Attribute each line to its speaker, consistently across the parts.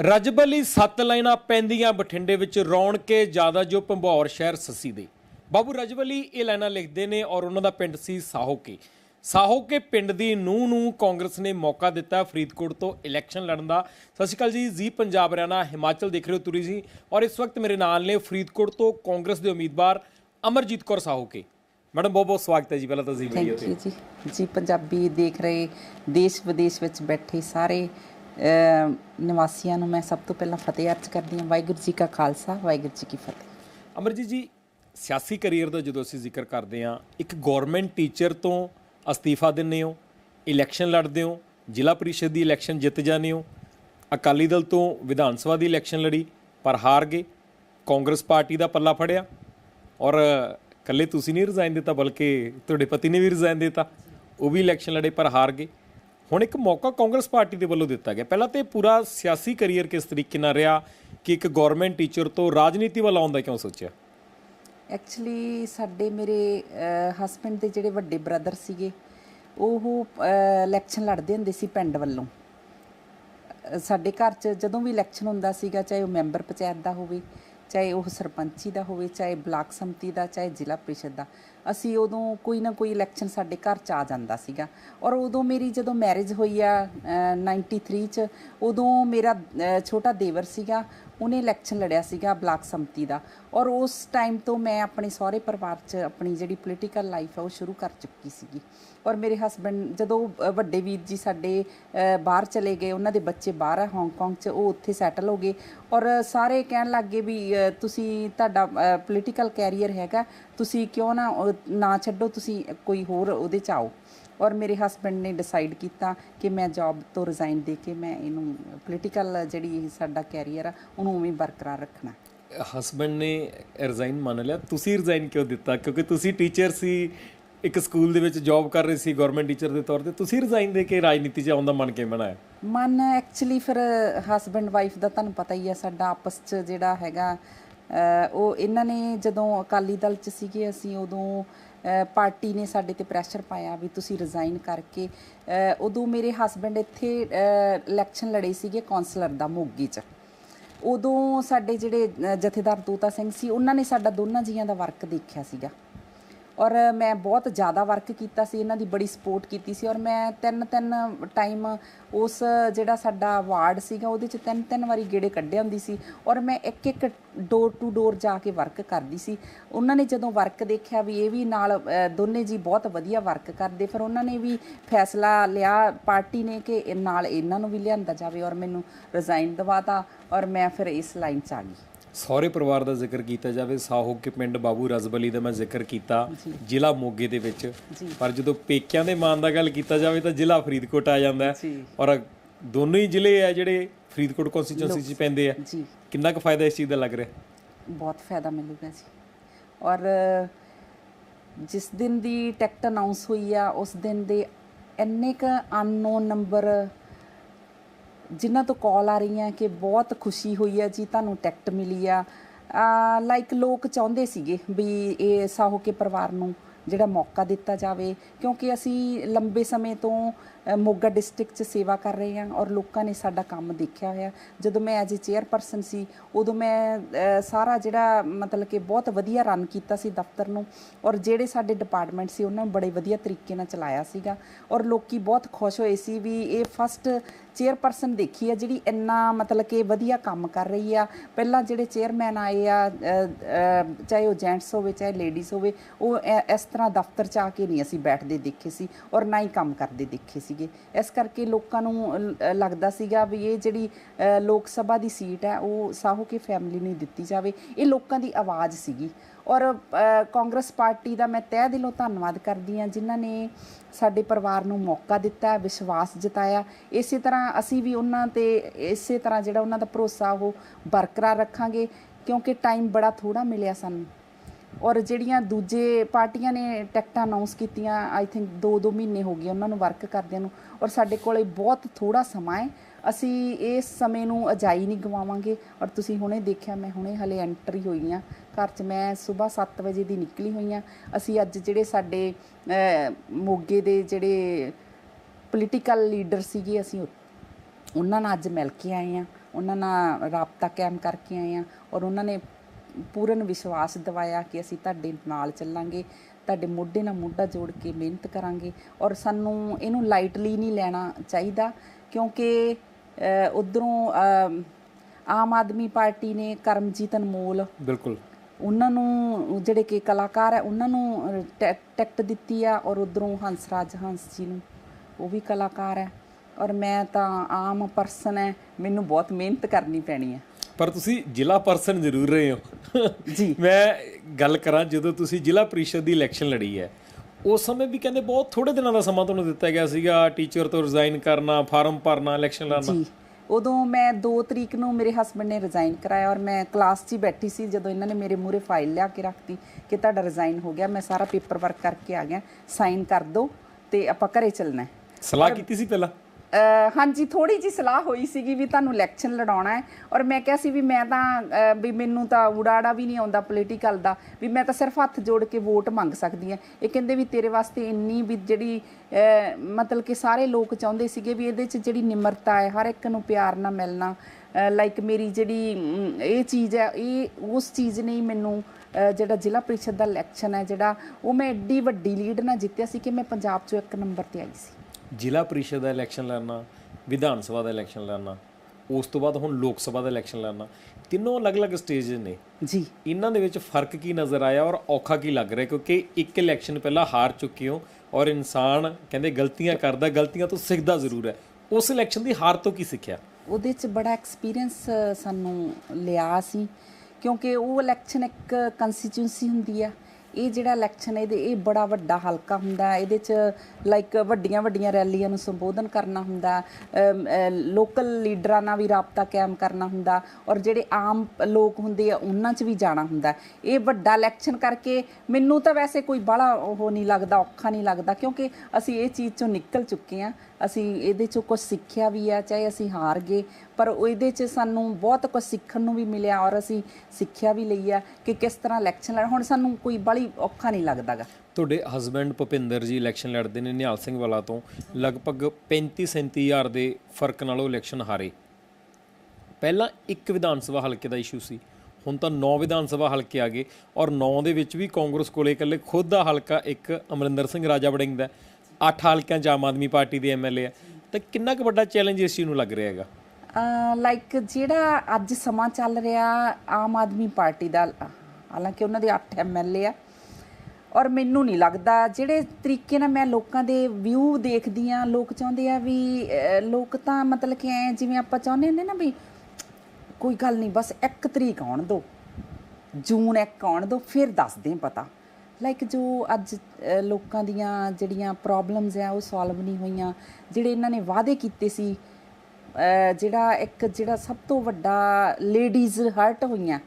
Speaker 1: ਰਜਬਲੀ ਸੱਤ ਲਾਈਨਾਂ ਪੈਂਦੀਆਂ ਬਠਿੰਡੇ ਵਿੱਚ ਰੌਣਕੇ ਜ਼ਿਆਦਾ ਜੋ ਪੰਭੌਰ ਸ਼ਹਿਰ ਸੱਸੀ ਦੇ। ਬਾਬੂ ਰਜਬਲੀ ਇਹ ਲਾਈਨਾਂ ਲਿਖਦੇ ਨੇ ਔਰ ਉਹਨਾਂ ਦਾ ਪਿੰਡ ਸੀ ਸਾਹੋਕੇ। ਸਾਹੋਕੇ ਪਿੰਡ ਦੀ ਨੂੰਹ ਨੂੰ ਕਾਂਗਰਸ ਨੇ ਮੌਕਾ ਦਿੱਤਾ ਫਰੀਦਕੋਟ ਤੋਂ ਇਲੈਕਸ਼ਨ ਲੜਨ ਦਾ। ਸਤਿ ਸ਼੍ਰੀ ਅਕਾਲ ਜੀ ਜੀ ਪੰਜਾਬ ਹਰਿਆਣਾ ਹਿਮਾਚਲ ਦੇਖ ਰਹੇ ਹੋ ਤੁਰੀ ਜੀ। ਔਰ ਇਸ ਵਕਤ ਮੇਰੇ ਨਾਲ ਨੇ ਫਰੀਦਕੋਟ ਤੋਂ ਕਾਂਗਰਸ ਦੇ ਉਮੀਦਵਾਰ ਅਮਰਜੀਤ ਕੌਰ ਸਾਹੋਕੇ। ਮੈਡਮ ਬਹੁਤ ਬਹੁਤ ਸਵਾਗਤ ਹੈ ਜੀ ਪਹਿਲਾਂ ਤਾਂ ਜੀ ਵੀਡੀਓ
Speaker 2: ਜੀ। ਜੀ ਪੰਜਾਬੀ ਦੇਖ ਰਹੇ ਦੇਸ਼ ਵਿਦੇਸ਼ ਵਿੱਚ ਬੈਠੇ ਸਾਰੇ ਨਿਵਾਸੀਆਂ ਨੂੰ ਮੈਂ ਸਭ ਤੋਂ ਪਹਿਲਾਂ ਫਤਿਹ ਅਰਜ਼ ਕਰਦੀ ਹਾਂ, ਵਾਹਿਗੁਰੂ ਜੀ ਕਾ ਖਾਲਸਾ, ਵਾਹਿਗੁਰੂ ਜੀ ਕੀ ਫਤਿਹ।
Speaker 1: ਅਮਰਜੀਤ ਜੀ, ਸਿਆਸੀ ਕੈਰੀਅਰ ਦਾ ਜਦੋਂ ਅਸੀਂ ਜ਼ਿਕਰ ਕਰਦੇ ਹਾਂ, ਇੱਕ ਗਵਰਨਮੈਂਟ ਟੀਚਰ ਤੋਂ ਅਸਤੀਫਾ ਦਿੰਦੇ ਹੋ ਇਲੈਕਸ਼ਨ ਲੜਦੇ ਹੋ, ਜ਼ਿਲ੍ਹਾ ਪਰਿਸ਼ਦ ਦੀ ਇਲੈਕਸ਼ਨ ਜਿੱਤ ਜਾਂਦੇ ਹੋ, ਅਕਾਲੀ ਦਲ ਤੋਂ ਵਿਧਾਨ ਸਭਾ ਦੀ ਇਲੈਕਸ਼ਨ ਲੜੀ, ਪਰ ਹਾਰ ਗਏ, ਕਾਂਗਰਸ ਪਾਰਟੀ ਦਾ ਪੱਲਾ ਫੜਿਆ, ਔਰ ਇਕੱਲੇ ਤੁਸੀਂ ਨਹੀਂ ਰਿਜ਼ਾਈਨ ਦਿੱਤਾ, ਬਲਕਿ ਤੁਹਾਡੇ ਪਤੀ ਨੇ ਵੀ ਰਿਜ਼ਾਈਨ ਦਿੱਤਾ, ਉਹ ਵੀ ਇਲੈਕਸ਼ਨ ਲੜੇ, ਪਰ ਹਾਰ ਗਏ। ਹੁਣ ਇੱਕ ਮੌਕਾ ਕਾਂਗਰਸ ਪਾਰਟੀ ਦੇ ਵੱਲੋਂ ਦਿੱਤਾ ਗਿਆ। ਪਹਿਲਾਂ ਤੇ ਪੂਰਾ ਸਿਆਸੀ ਕੈਰੀਅਰ ਕਿਸ ਤਰੀਕੇ ਨਾਲ ਰਿਹਾ? ਕਿ ਇੱਕ ਗਵਰਨਮੈਂਟ ਟੀਚਰ ਤੋਂ ਰਾਜਨੀਤੀ ਵੱਲ ਆਉਣ ਦਾ ਕਿਉਂ ਸੋਚਿਆ?
Speaker 2: ਐਕਚੁਅਲੀ ਸਾਡੇ ਮੇਰੇ ਹਸਬੰਡ ਦੇ ਜਿਹੜੇ ਵੱਡੇ ਬ੍ਰਦਰ ਸੀਗੇ, ਉਹ ਇਲੈਕਸ਼ਨ ਲੜਦੇ ਹੁੰਦੇ ਸੀ ਪਿੰਡ ਵੱਲੋਂ। ਸਾਡੇ ਘਰ 'ਚ ਜਦੋਂ ਵੀ ਇਲੈਕਸ਼ਨ ਹੁੰਦਾ ਸੀਗਾ, ਚਾਹੇ ਉਹ ਮੈਂਬਰ ਪੰਚਾਇਤ ਦਾ ਹੋਵੇ, ਚਾਹੇ ਉਹ ਸਰਪੰਚੀ ਦਾ ਹੋਵੇ, ਚਾਹੇ ਬਲਾਕ ਸੰਮਤੀ ਦਾ, ਚਾਹੇ ਜ਼ਿਲ੍ਹਾ ਪ੍ਰੀਸ਼ਦ ਦਾ ਅਸੀਂ ਉਦੋਂ ਕੋਈ ਨਾ ਕੋਈ ਇਲੈਕਸ਼ਨ ਸਾਡੇ ਘਰ 'ਚ ਆ ਜਾਂਦਾ ਸੀਗਾ। ਔਰ ਉਦੋਂ ਮੇਰੀ ਜਦੋਂ ਮੈਰਿਜ ਹੋਈ ਆ, ਅਹ 93 'ਚ, ਉਦੋਂ ਮੇਰਾ ਛੋਟਾ ਦੇਵਰ ਸੀਗਾ ਉਹਨੇ ਇਲੈਕਸ਼ਨ ਲੜਿਆ ਸੀਗਾ ਬਲਾਕ ਸੰਮਤੀ ਦਾ ਔਰ ਉਸ ਟਾਈਮ ਤੋਂ ਮੈਂ ਆਪਣੇ ਸਹੁਰੇ ਪਰਿਵਾਰ 'ਚ ਆਪਣੀ ਜਿਹੜੀ ਪੋਲੀਟੀਕਲ ਲਾਈਫ ਆ ਉਹ ਸ਼ੁਰੂ ਕਰ ਚੁੱਕੀ ਸੀਗੀ। ਔਰ ਮੇਰੇ ਹਸਬੰਡ ਜਦੋਂ ਵੱਡੇ ਵੀਰ ਜੀ ਸਾਡੇ ਬਾਹਰ ਚਲੇ ਗਏ, ਉਹਨਾਂ ਦੇ ਬੱਚੇ ਬਾਹਰ ਆ ਹਾਂਗਕਾਂਗ 'ਚ, ਉਹ ਉੱਥੇ ਸੈਟਲ ਹੋ ਗਏ। ਔਰ ਸਾਰੇ ਕਹਿਣ ਲੱਗ ਗਏ ਵੀ ਤੁਸੀਂ ਤੁਹਾਡਾ ਪੋਲੀਟੀਕਲ ਕੈਰੀਅਰ ਹੈਗਾ, ਤੁਸੀਂ ਕਿਉਂ ਨਾ ਨਾ ਛੱਡੋ, ਤੁਸੀਂ ਕੋਈ ਹੋਰ ਉਹਦੇ 'ਚ ਆਓ। ਔਰ ਮੇਰੇ ਹਸਬੰਡ ਨੇ ਡਿਸਾਈਡ ਕੀਤਾ ਕਿ ਮੈਂ ਜੌਬ ਤੋਂ ਰਿਜ਼ਾਈਨ ਦੇ ਕੇ ਮੈਂ ਇਹਨੂੰ ਪੋਲੀਟੀਕਲ ਜਿਹੜੀ ਸਾਡਾ ਕੈਰੀਅਰ ਆ ਉਹਨੂੰ ਉਵੇਂ ਬਰਕਰਾਰ ਰੱਖਣਾ।
Speaker 1: ਹਸਬੰਡ ਨੇ ਰਿਜ਼ਾਈਨ ਮੰਨ ਲਿਆ। ਤੁਸੀਂ ਰਿਜ਼ਾਈਨ ਕਿਉਂ ਦਿੱਤਾ? ਕਿਉਂਕਿ ਤੁਸੀਂ ਟੀਚਰ ਸੀ ਇੱਕ ਸਕੂਲ ਦੇ ਵਿੱਚ ਜੌਬ ਕਰ ਰਹੇ ਸੀ ਗਵਰਨਮੈਂਟ ਟੀਚਰ ਦੇ ਤੌਰ ਤੇ। ਤੁਸੀਂ ਰਿਜ਼ਾਈਨ ਦੇ ਕੇ ਰਾਜਨੀਤੀ 'ਚ ਆਉਣ ਦਾ ਮਨ ਕਿਵੇਂ ਬਣਾਇਆ?
Speaker 2: ਮਨ ਐਕਚੁਅਲੀ ਫਿਰ ਹਸਬੰਡ ਵਾਈਫ ਦਾ ਤੁਹਾਨੂੰ ਪਤਾ ਹੀ ਆ ਸਾਡਾ ਆਪਸ 'ਚ ਜਿਹੜਾ ਹੈਗਾ ਉਹ ਇਹਨਾਂ ਨੇ ਜਦੋਂ ਅਕਾਲੀ ਦਲ 'ਚ ਸੀਗੇ ਅਸੀਂ ਉਦੋਂ ਪਾਰਟੀ ਨੇ ਸਾਡੇ ਤੇ ਪ੍ਰੈਸ਼ਰ ਪਾਇਆ ਵੀ ਤੁਸੀਂ ਰਿਜ਼ਾਈਨ ਕਰਕੇ ਉਦੋਂ ਮੇਰੇ ਹਸਬੰਡ ਇੱਥੇ ਇਲੈਕਸ਼ਨ ਲੜੇ ਸੀਗੇ ਕਾਉਂਸਲਰ ਦਾ ਮੋਗੀ 'ਚ। ਉਦੋਂ ਸਾਡੇ ਜਿਹੜੇ ਜਥੇਦਾਰ ਤੋਤਾ ਸਿੰਘ ਸੀ, ਉਹਨਾਂ ਨੇ ਸਾਡਾ ਦੋਨਾਂ ਜੀਆਂ ਦਾ ਵਰਕ ਦੇਖਿਆ ਸੀਗਾ। ਔਰ ਮੈਂ ਬਹੁਤ ਜ਼ਿਆਦਾ ਵਰਕ ਕੀਤਾ ਸੀ, ਇਹਨਾਂ ਦੀ ਬੜੀ ਸਪੋਰਟ ਕੀਤੀ ਸੀ ਔਰ ਮੈਂ ਤਿੰਨ ਤਿੰਨ ਟਾਈਮ ਉਸ ਜਿਹੜਾ ਸਾਡਾ ਵਾਰਡ ਸੀਗਾ, ਉਹਦੇ ਚ ਤਿੰਨ ਤਿੰਨ ਵਾਰੀ ਗੇੜੇ ਕੱਢੇ ਹੁੰਦੀ ਸੀ ਔਰ ਮੈਂ ਇੱਕ ਇੱਕ ਡੋਰ ਟੂ ਡੋਰ ਜਾ ਕੇ ਵਰਕ ਕਰਦੀ ਸੀ। ਉਹਨਾਂ ਨੇ ਜਦੋਂ ਵਰਕ ਦੇਖਿਆ ਵੀ ਇਹ ਵੀ ਨਾਲ ਦੋਨੇ ਜੀ ਬਹੁਤ ਵਧੀਆ ਵਰਕ ਕਰਦੇ, ਫਿਰ ਉਹਨਾਂ ਨੇ ਵੀ ਫੈਸਲਾ ਲਿਆ ਪਾਰਟੀ ਨੇ ਕਿ ਨਾਲ ਇਹਨਾਂ ਨੂੰ ਵੀ ਲਿਆਂਦਾ ਜਾਵੇ ਔਰ ਮੈਨੂੰ ਰਿਜ਼ਾਈਨ ਦਵਾਤਾ ਔਰ ਮੈਂ ਫਿਰ ਇਸ ਲਾਈਨ 'ਚ ਆ ਗਈ।
Speaker 1: ਸਹੁਰੇ ਪਰਿਵਾਰ ਦਾ ਜ਼ਿਕਰ ਕੀਤਾ ਜਾਵੇ ਸਾਹੋ ਕੇ ਪਿੰਡ ਬਾਬੂ ਰਜ਼ਬਲੀ ਦਾ ਮੈਂ ਜ਼ਿਕਰ ਕੀਤਾ ਜ਼ਿਲ੍ਹਾ ਮੋਗੇ ਦੇ ਵਿੱਚ। ਪਰ ਜਦੋਂ ਪੇਕਿਆਂ ਦੇ ਮਾਨ ਦਾ ਗੱਲ ਕੀਤਾ ਜਾਵੇ ਤਾਂ ਜ਼ਿਲ੍ਹਾ ਫਰੀਦਕੋਟ ਆ ਜਾਂਦਾ। ਔਰ ਦੋਨੋਂ ਹੀ ਜ਼ਿਲ੍ਹੇ ਆ ਜਿਹੜੇ ਫਰੀਦਕੋਟ ਕਨਸਟੀਚੁਐਂਸੀ 'ਚ ਪੈਂਦੇ ਆ। ਕਿੰਨਾ ਕੁ ਫਾਇਦਾ ਇਸ ਚੀਜ਼ ਦਾ ਲੱਗ ਰਿਹਾ?
Speaker 2: ਬਹੁਤ ਫਾਇਦਾ ਮਿਲੂਗਾ ਜੀ। ਔਰ ਜਿਸ ਦਿਨ ਦੀ ਟਿਕਟ ਅਨਾਉਂਸ ਹੋਈ ਆ ਉਸ ਦਿਨ ਦੇ ਇੰਨੇ ਕ ਅਨਨੋਨ ਨੰਬਰ ਜਿਨ੍ਹਾਂ ਤੋਂ ਕਾਲ ਆ ਰਹੀਆਂ ਕਿ ਬਹੁਤ ਖੁਸ਼ੀ ਹੋਈ ਆ ਜੀ, ਤੁਹਾਨੂੰ ਟਿਕਟ ਮਿਲੀ ਆ। ਲਾਈਕ ਲੋਕ ਚਾਹੁੰਦੇ ਸੀਗੇ ਵੀ ਇਹ ਸਾਹੋ ਕੇ ਪਰਿਵਾਰ ਨੂੰ ਜਿਹੜਾ ਮੌਕਾ ਦਿੱਤਾ ਜਾਵੇ, ਕਿਉਂਕਿ ਅਸੀਂ ਲੰਬੇ ਸਮੇਂ ਤੋਂ ਮੋਗਾ ਡਿਸਟ੍ਰਿਕਟ 'ਚ ਸੇਵਾ ਕਰ ਰਹੇ ਹਾਂ ਔਰ ਲੋਕਾਂ ਨੇ ਸਾਡਾ ਕੰਮ ਦੇਖਿਆ ਹੋਇਆ। ਜਦੋਂ ਮੈਂ ਐਜ਼ ਅ ਚੇਅਰਪਰਸਨ ਸੀ, ਉਦੋਂ ਮੈਂ ਸਾਰਾ ਜਿਹੜਾ ਮਤਲਬ ਕਿ ਬਹੁਤ ਵਧੀਆ ਰਨ ਕੀਤਾ ਸੀ ਦਫ਼ਤਰ ਨੂੰ ਔਰ ਜਿਹੜੇ ਸਾਡੇ ਡਿਪਾਰਟਮੈਂਟ ਸੀ ਉਹਨਾਂ ਨੂੰ ਬੜੇ ਵਧੀਆ ਤਰੀਕੇ ਨਾਲ ਚਲਾਇਆ ਸੀਗਾ ਔਰ ਲੋਕੀ ਬਹੁਤ ਖੁਸ਼ ਹੋਏ ਸੀ ਵੀ ਇਹ ਫਸਟ ਚੇਅਰਪਰਸਨ ਦੇਖੀ ਆ ਜਿਹੜੀ ਇੰਨਾ ਮਤਲਬ ਕਿ ਵਧੀਆ ਕੰਮ ਕਰ ਰਹੀ ਆ। ਪਹਿਲਾਂ ਜਿਹੜੇ ਚੇਅਰਮੈਨ ਆਏ ਆ ਚਾਹੇ ਉਹ ਜੈਂਟਸ ਹੋਵੇ, ਚਾਹੇ ਲੇਡੀਜ਼ ਹੋਵੇ, ਉਹ ਐ- ਇਸ ਤਰ੍ਹਾਂ ਦਫ਼ਤਰ ਚ ਆ ਕੇ ਨਹੀਂ ਅਸੀਂ ਬੈਠਦੇ ਦੇਖੇ ਸੀ ਔਰ ਨਾ ਹੀ ਕੰਮ ਕਰਦੇ ਦੇਖੇ ਸੀ ਸੀਗੇ। ਇਸ ਕਰਕੇ ਲੋਕਾਂ ਨੂੰ ਲੱਗਦਾ ਸੀਗਾ ਵੀ ਇਹ ਜਿਹੜੀ ਲੋਕ ਸਭਾ ਦੀ ਸੀਟ ਹੈ, ਉਹ ਸਾਹੋ ਕੇ ਫੈਮਿਲੀ ਨੂੰ ਦਿੱਤੀ ਜਾਵੇ। ਇਹ ਲੋਕਾਂ ਦੀ ਆਵਾਜ਼ ਸੀਗੀ। ਔਰ ਕਾਂਗਰਸ ਪਾਰਟੀ ਦਾ ਮੈਂ ਤਹਿ ਦਿਲੋਂ ਧੰਨਵਾਦ ਕਰਦੀ ਹਾਂ, ਜਿਨ੍ਹਾਂ ਨੇ ਸਾਡੇ ਪਰਿਵਾਰ ਨੂੰ ਮੌਕਾ ਦਿੱਤਾ, ਵਿਸ਼ਵਾਸ ਜਤਾਇਆ। ਇਸੇ ਤਰ੍ਹਾਂ ਅਸੀਂ ਵੀ ਉਹਨਾਂ ਤੇ, ਇਸੇ ਤਰ੍ਹਾਂ ਜਿਹੜਾ ਉਹਨਾਂ ਦਾ ਭਰੋਸਾ, ਉਹ ਬਰਕਰਾਰ ਰੱਖਾਂਗੇ, ਕਿਉਂਕਿ ਟਾਈਮ ਬੜਾ ਥੋੜਾ ਮਿਲਿਆ ਸਾਨੂੰ। ਔਰ ਜਿਹੜੀਆਂ ਦੂਜੇ ਪਾਰਟੀਆਂ ਨੇ ਟਿਕਟਾਂ ਅਨਾਉਂਸ ਕੀਤੀਆਂ ਆਈ ਥਿੰਕ 2-2 ਮਹੀਨੇ ਹੋ ਗਏ ਉਹਨਾਂ ਨੂੰ ਵਰਕ ਕਰਦਿਆਂ ਨੂੰ। ਔਰ ਸਾਡੇ ਕੋਲੇ ਬਹੁਤ ਥੋੜਾ ਸਮਾਂ ਹੈ। ਅਸੀਂ ਇਸ ਸਮੇਂ ਨੂੰ ਅਜਾਈ ਨਹੀਂ ਗਵਾਵਾਂਗੇ। ਔਰ ਤੁਸੀਂ ਹੁਣੇ ਦੇਖਿਆ, ਮੈਂ ਹੁਣੇ ਹਲੇ ਐਂਟਰੀ ਹੋਈ ਆ। ਘਰ 'ਚ ਮੈਂ ਸਵੇਰ 7 ਵਜੇ ਦੀ ਨਿਕਲੀ ਹੋਈ ਆ। ਅਸੀਂ ਅੱਜ ਜਿਹੜੇ ਸਾਡੇ ਮੋਗੇ ਦੇ ਜਿਹੜੇ ਪੋਲੀਟੀਕਲ ਲੀਡਰ ਸੀਗੇ, ਅਸੀਂ ਉਹ- ਉਹਨਾਂ ਨਾਲ ਅੱਜ ਮਿਲ ਕੇ ਆਏ ਆ। ਉਹਨਾਂ ਨਾਲ ਰਾਬਤਾ ਕਾਇਮ ਕਰਕੇ ਆਏ ਆ। ਔਰ ਉਹਨਾਂ ਨੇ ਪੂਰਨ ਵਿਸ਼ਵਾਸ ਦਿਵਾਇਆ ਕਿ ਅਸੀਂ ਤੁਹਾਡੇ ਨਾਲ ਚੱਲਾਂਗੇ ਤੁਹਾਡੇ ਮੋਢੇ ਨਾਲ ਮੋਢਾ ਜੋੜ ਕੇ ਮਿਹਨਤ ਕਰਾਂਗੇ ਔਰ ਸਾਨੂੰ ਇਹਨੂੰ ਲਾਈਟਲੀ ਨਹੀਂ ਲੈਣਾ ਚਾਹੀਦਾ ਕਿਉਂਕਿ ਉਧਰੋਂ ਆਮ ਆਦਮੀ ਪਾਰਟੀ ਨੇ ਕਰਮਜੀਤ ਅਨਮੋਲ
Speaker 1: ਬਿਲਕੁਲ।
Speaker 2: ਉਹਨਾਂ ਨੂੰ ਜਿਹੜੇ ਕਿ ਕਲਾਕਾਰ ਹੈ ਉਹਨਾਂ ਨੂੰ ਟਿਕਟ ਦਿੱਤੀ ਆ ਔਰ ਉਧਰੋਂ ਹੰਸਰਾਜ ਹੰਸ ਜੀ ਨੂੰ। ਉਹ ਵੀ ਕਲਾਕਾਰ ਹੈ। ਔਰ ਮੈਂ ਤਾਂ ਆਮ ਪਰਸਨ ਹੈ। ਮੈਨੂੰ ਬਹੁਤ ਮਿਹਨਤ ਕਰਨੀ ਪੈਣੀ ਹੈ।
Speaker 1: ਪਰ ਤੁਸੀਂ ਜ਼ਿਲ੍ਹਾ ਪਰਸਨ ਜ਼ਰੂਰ ਰਹੇ ਹੋ।
Speaker 2: ਜੀ।
Speaker 1: ਮੈਂ ਗੱਲ ਕਰਾਂ ਜਦੋਂ ਤੁਸੀਂ ਜ਼ਿਲ੍ਹਾ ਪ੍ਰੀਸ਼ਦ ਦੀ ਇਲੈਕਸ਼ਨ ਲੜੀ ਹੈ ਉਸ ਸਮੇਂ ਵੀ ਕਹਿੰਦੇ ਬਹੁਤ ਥੋੜੇ ਦਿਨਾਂ ਦਾ ਸਮਾਂ ਤੁਹਾਨੂੰ ਦਿੱਤਾ ਗਿਆ ਸੀਗਾ ਟੀਚਰ ਤੋਂ ਰਿਜ਼ਾਈਨ ਕਰਨਾ ਫਾਰਮ ਭਰਨਾ ਇਲੈਕਸ਼ਨ ਲੜਨਾ।
Speaker 2: ਜੀ ਉਦੋਂ ਮੈਂ 2 ਤਰੀਕ ਨੂੰ ਮੇਰੇ ਹਸਬੰਡ ਨੇ ਰਿਜ਼ਾਈਨ ਕਰਾਇਆ ਔਰ ਮੈਂ ਕਲਾਸ 'ਚ ਬੈਠੀ ਸੀ ਜਦੋਂ ਇਹਨਾਂ ਨੇ ਮੇਰੇ ਮੂਹਰੇ ਫਾਈਲ ਲਿਆ ਕੇ ਰੱਖਤੀ ਕਿ ਤੁਹਾਡਾ ਰਿਜ਼ਾਈਨ ਹੋ ਗਿਆ ਮੈਂ ਸਾਰਾ ਪੇਪਰ ਵਰਕ ਕਰਕੇ ਆ ਗਿਆ ਸਾਈਨ ਕਰ ਦਿਓ ਤੇ ਆਪਾਂ ਘਰੇ ਚੱਲਣਾ
Speaker 1: ਸਲਾਹ ਕੀਤੀ ਸੀ ਪਹਿਲਾਂ?
Speaker 2: ਹਾਂਜੀ ਥੋੜੀ ਜੀ ਸਲਾਹ ਹੋਈ ਸੀਗੀ ਵੀ ਤੁਹਾਨੂੰ ਇਲੈਕਸ਼ਨ ਲੜਾਉਣਾ ਹੈ। ਔਰ ਮੈਂ ਕਿਹਾ ਸੀ ਵੀ ਮੈਂ ਤਾਂ ਵੀ ਮੈਨੂੰ ਤਾਂ ਉਡਾੜਾ ਵੀ ਨਹੀਂ ਆਉਂਦਾ ਪੋਲੀਟੀਕਲ ਦਾ, ਵੀ ਮੈਂ ਤਾਂ ਸਿਰਫ ਹੱਥ ਜੋੜ ਕੇ ਵੋਟ ਮੰਗ ਸਕਦੀ ਹਾਂ। ਇਹ ਕਹਿੰਦੇ ਵੀ ਤੇਰੇ ਵਾਸਤੇ ਇੰਨੀ ਵੀ ਜਿਹੜੀ ਮਤਲਬ ਕਿ ਸਾਰੇ ਲੋਕ ਚਾਹੁੰਦੇ ਸੀਗੇ ਵੀ ਇਹਦੇ 'ਚ ਜਿਹੜੀ ਨਿਮਰਤਾ ਹੈ, ਹਰ ਇੱਕ ਨੂੰ ਪਿਆਰ ਨਾਲ ਮਿਲਣਾ ਲਾਈਕ ਮੇਰੀ ਜਿਹੜੀ ਇਹ ਚੀਜ਼ ਹੈ, ਇਹ, ਉਸ ਚੀਜ਼ ਨੇ ਹੀ ਮੈਨੂੰ ਜਿਹੜਾ ਜ਼ਿਲ੍ਹਾ ਪ੍ਰੀਸ਼ਦ ਦਾ ਇਲੈਕਸ਼ਨ ਹੈ, ਜਿਹੜਾ ਉਹ ਮੈਂ ਐਡੀ ਵੱਡੀ ਲੀਡ ਨਾਲ ਜਿੱਤਿਆ ਸੀ ਕਿ ਮੈਂ ਪੰਜਾਬ 'ਚੋਂ ਇੱਕ ਨੰਬਰ ਤੇ ਆਈ ਸੀ।
Speaker 1: ਜ਼ਿਲ੍ਹਾ ਪ੍ਰੀਸ਼ਦ ਦਾ ਇਲੈਕਸ਼ਨ ਲੜਨਾ ਵਿਧਾਨ ਸਭਾ ਦਾ ਇਲੈਕਸ਼ਨ ਲੜਨਾ ਉਸ ਤੋਂ ਬਾਅਦ ਹੁਣ ਲੋਕ ਸਭਾ ਦਾ ਇਲੈਕਸ਼ਨ ਲੜਨਾ ਤਿੰਨੋਂ ਅਲੱਗ-ਅਲੱਗ ਸਟੇਜ ਨੇ।
Speaker 2: ਜੀ।
Speaker 1: ਇਹਨਾਂ ਦੇ ਵਿੱਚ ਫ਼ਰਕ ਕੀ ਨਜ਼ਰ ਆਇਆ ਔਰ ਔਖਾ ਕੀ ਲੱਗ ਰਿਹਾ? ਕਿਉਂਕਿ ਇੱਕ ਇਲੈਕਸ਼ਨ ਪਹਿਲਾਂ ਹਾਰ ਚੁੱਕੇ ਹੋ ਔਰ ਇਨਸਾਨ ਕਹਿੰਦੇ ਗਲਤੀਆਂ ਕਰਦਾ ਗਲਤੀਆਂ ਤੋਂ ਸਿੱਖਦਾ ਜ਼ਰੂਰ ਹੈ। ਉਸ ਇਲੈਕਸ਼ਨ ਦੀ ਹਾਰ ਤੋਂ ਕੀ ਸਿੱਖਿਆ?
Speaker 2: ਉਹਦੇ ਚ ਬੜਾ ਐਕਸਪੀਰੀਅੰਸ ਸਾਨੂੰ ਲਿਆ ਸੀ। ਕਿਉਂਕਿ ਉਹ ਇਲੈਕਸ਼ਨ ਇੱਕ ਕੰਸਟੀਚੁਐਂਸੀ ਹੁੰਦੀ ਆ। ਇਹ ਜਿਹੜਾ ਇਲੈਕਸ਼ਨ ਇਹਦੇ, ਇਹ ਬੜਾ ਵੱਡਾ ਹਲਕਾ ਹੁੰਦਾ ਇਹਦੇ ਚ ਲਾਈਕ ਵੱਡੀਆਂ ਵੱਡੀਆਂ ਰੈਲੀਆਂ ਨੂੰ ਸੰਬੋਧਨ ਕਰਨਾ ਹੁੰਦਾ ਲੋਕਲ ਲੀਡਰਾਂ ਨਾਲ ਵੀ ਰਾਬਤਾ ਕਾਇਮ ਕਰਨਾ ਹੁੰਦਾ ਔਰ ਜਿਹੜੇ ਆਮ ਲੋਕ ਹੁੰਦੇ ਆ, ਉਹਨਾਂ 'ਚ ਵੀ ਜਾਣਾ ਹੁੰਦਾ ਇਹ ਵੱਡਾ ਇਲੈਕਸ਼ਨ ਕਰਕੇ ਮੈਨੂੰ ਤਾਂ ਵੈਸੇ ਕੋਈ ਬੜਾ ਉਹ ਨਹੀਂ ਲੱਗਦਾ, ਔਖਾ ਨਹੀਂ ਲੱਗਦਾ ਕਿਉਂਕਿ ਅਸੀਂ ਇਹ ਚੀਜ਼ ਚੋਂ ਨਿਕਲ ਚੁੱਕੇ ਆ ਅਸੀਂ ਇਹਦੇ ਚੋਂ ਕੁਝ ਸਿੱਖਿਆ ਵੀ ਆ, ਚਾਹੇ ਅਸੀਂ ਹਾਰ ਗਏ ਪਰ ਇਹਦੇ 'ਚ ਸਾਨੂੰ ਬਹੁਤ ਕੁਝ ਸਿੱਖਣ ਨੂੰ ਵੀ ਮਿਲਿਆ ਔਰ ਅਸੀਂ ਸਿੱਖਿਆ ਵੀ ਲਈ ਆ ਕਿ ਕਿਸ ਤਰ੍ਹਾਂ ਇਲੈਕਸ਼ਨ ਲੜ, ਹੁਣ ਸਾਨੂੰ ਕੋਈ ਬੜੀ ਔਖਾ ਨਹੀਂ ਲੱਗਦਾਗਾ
Speaker 1: ਤੁਹਾਡੇ ਹਸਬੰਡ ਭੁਪਿੰਦਰ ਜੀ ਇਲੈਕਸ਼ਨ ਲੜਦੇ ਨੇ ਨਿਹਾਲ ਸਿੰਘ ਵਾਲਾ ਤੋਂ, ਲਗਭਗ 35 37 ਹਜ਼ਾਰ ਦੇ ਫ਼ਰਕ ਨਾਲ ਉਹ ਇਲੈਕਸ਼ਨ ਹਾਰੇ। ਪਹਿਲਾਂ ਇੱਕ ਵਿਧਾਨ ਸਭਾ ਹਲਕੇ ਦਾ ਇਸ਼ੂ ਸੀ, ਹੁਣ ਤਾਂ 9 ਵਿਧਾਨ ਸਭਾ ਹਲਕੇ ਆ ਗਏ, ਔਰ 9 ਦੇ ਵਿੱਚ ਵੀ ਕਾਂਗਰਸ ਕੋਲੇ ਇਕੱਲੇ ਖੁਦ ਦਾ ਹਲਕਾ ਇੱਕ ਅਮਰਿੰਦਰ ਸਿੰਘ ਰਾਜਾ ਵੜਿੰਗ ਦਾ 8 ਹਲਕਿਆਂ 'ਚ ਆਮ ਆਦਮੀ ਪਾਰਟੀ ਦੇ ਐਮਐਲਏ ਆ। ਤਾਂ ਕਿੰਨਾ ਕੁ ਵੱਡਾ ਚੈਲੰਜ ਇਸ ਚੀਜ਼ ਨੂੰ ਲੱਗ ਰਿਹਾ ਹੈਗਾ?
Speaker 2: ਲਾਈਕ ਜਿਹੜਾ ਅੱਜ ਸਮਾਂ ਚੱਲ ਰਿਹਾ ਆਮ ਆਦਮੀ ਪਾਰਟੀ ਦਾ, ਹਾਲਾਂਕਿ ਉਹਨਾਂ ਦੇ 8 ਐਮਐਲਏ ਆ। ਔਰ ਮੈਨੂੰ ਨਹੀਂ ਲੱਗਦਾ ਜਿਹੜੇ ਤਰੀਕੇ ਨਾਲ ਮੈਂ ਲੋਕਾਂ ਦੇ ਵਿਊ ਦੇਖਦੀ ਆ ਲੋਕ ਚਾਹੁੰਦੇ ਆ ਵੀ ਲੋਕ ਤਾਂ ਮਤਲਬ ਕਿ ਐ ਜਿਵੇਂ ਆਪਾਂ ਚਾਹੁੰਦੇ ਹੁੰਦੇ ਨਾ ਵੀ ਕੋਈ ਗੱਲ ਨਹੀਂ, ਬਸ ਇੱਕ ਤਰੀਕ ਆਉਣ ਦਿਓ ਜੂਨ ਇੱਕ ਆਉਣ ਦਿਓ ਫਿਰ ਦੱਸਦੇ ਪਤਾ। ਲਾਈਕ ਜੋ ਅੱਜ ਲੋਕਾਂ ਦੀਆਂ ਜਿਹੜੀਆਂ ਪ੍ਰੋਬਲਮਸ ਆ, ਉਹ ਸੋਲਵ ਨਹੀਂ ਹੋਈਆਂ। ਜਿਹੜੇ ਇਹਨਾਂ ਨੇ ਵਾਅਦੇ ਕੀਤੇ ਸੀ ਜਿਹੜਾ ਇੱਕ, ਜਿਹੜਾ ਸਭ ਤੋਂ ਵੱਡਾ ਲੇਡੀਜ਼ ਹਰਟ ਹੋਈਆਂ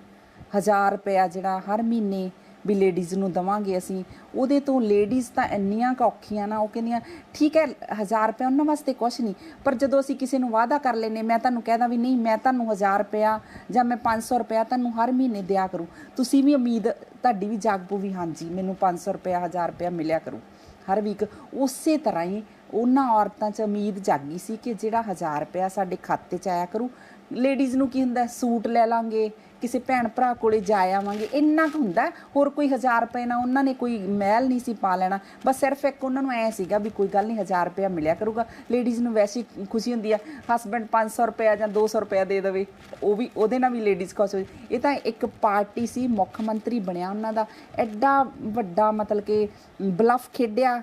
Speaker 2: 1000 ਰੁਪਇਆ ਜਿਹੜਾ ਹਰ ਮਹੀਨੇ ਵੀ ਲੇਡੀਜ਼ ਨੂੰ ਦਵਾਂਗੇ ਅਸੀਂ, ਉਹਦੇ ਤੋਂ ਲੇਡੀਜ਼ ਤਾਂ ਇੰਨੀਆਂ ਕੁ ਔਖੀਆਂ ਨਾ, ਉਹ ਕਹਿੰਦੀਆਂ, ਠੀਕ ਹੈ 1000 ਰੁਪਇਆ ਉਹਨਾਂ ਵਾਸਤੇ ਕੁਝ ਨਹੀਂ, ਪਰ ਜਦੋਂ ਅਸੀਂ ਕਿਸੇ ਨੂੰ ਵਾਅਦਾ ਕਰ ਲੈਨੇ ਮੈਂ ਤੁਹਾਨੂੰ ਕਹਿਦਾ ਵੀ ਨਹੀਂ, ਮੈਂ ਤੁਹਾਨੂੰ 1000 ਰੁਪਇਆ ਜਾਂ ਮੈਂ 500 ਰੁਪਇਆ ਤੁਹਾਨੂੰ ਹਰ ਮਹੀਨੇ ਦਿਆ ਕਰੂੰ। ਤੁਸੀਂ ਵੀ ਉਮੀਦ ਤੁਹਾਡੀ ਵੀ ਜਾਗ ਪਊ ਵੀ ਹਾਂਜੀ, ਮੈਨੂੰ 500 ਰੁਪਇਆ 1000 ਰੁਪਇਆ ਮਿਲਿਆ ਕਰੂ। ਹਰ ਵੀਕ ਉਸੇ ਤਰ੍ਹਾਂ ਹੀ ਉਹਨਾਂ ਔਰਤਾਂ 'ਚ ਉਮੀਦ ਜਾਗੀ ਸੀ ਕਿ ਜਿਹੜਾ 1000 ਰੁਪਇਆ ਸਾਡੇ ਖਾਤੇ 'ਚ ਆਇਆ ਕਰੂ ਲੇਡੀਜ਼ ਨੂੰ ਕੀ ਹੁੰਦਾ, ਸੂਟ ਲੈ ਲਾਂਗੇ ਕਿਸੇ ਭੈਣ ਭਰਾ ਕੋਲੇ ਜਾ ਆਵਾਂਗੇ, ਇੰਨਾ ਕੁ ਹੁੰਦਾ। ਹੋਰ ਕੋਈ 1000 ਰੁਪਏ ਨਾਲ ਉਹਨਾਂ ਨੇ ਕੋਈ ਮਹਿਲ ਨਹੀਂ ਸੀ ਪਾ ਲੈਣਾ। ਬਸ ਸਿਰਫ ਇੱਕ ਉਹਨਾਂ ਨੂੰ ਐ ਸੀਗਾ ਵੀ ਕੋਈ ਗੱਲ ਨਹੀਂ 1000 ਰੁਪਇਆ ਮਿਲਿਆ ਕਰੂਗਾ। ਲੇਡੀਜ਼ ਨੂੰ ਵੈਸੇ ਖੁਸ਼ੀ ਹੁੰਦੀ ਆ ਹਸਬੰਡ 500 ਰੁਪਇਆ ਜਾਂ 200 ਰੁਪਇਆ ਦੇ ਦੇਵੇ, ਉਹ ਵੀ, ਉਹਦੇ ਨਾਲ ਵੀ ਲੇਡੀਜ਼ ਖੁਸ਼ ਹੋ ਇਹ ਤਾਂ ਇੱਕ ਪਾਰਟੀ ਸੀ, ਮੁੱਖ ਮੰਤਰੀ ਬਣਿਆ ਉਹਨਾਂ ਦਾ। ਐਡਾ ਵੱਡਾ ਮਤਲਬ ਕਿ ਬਲਫ ਖੇਡਿਆ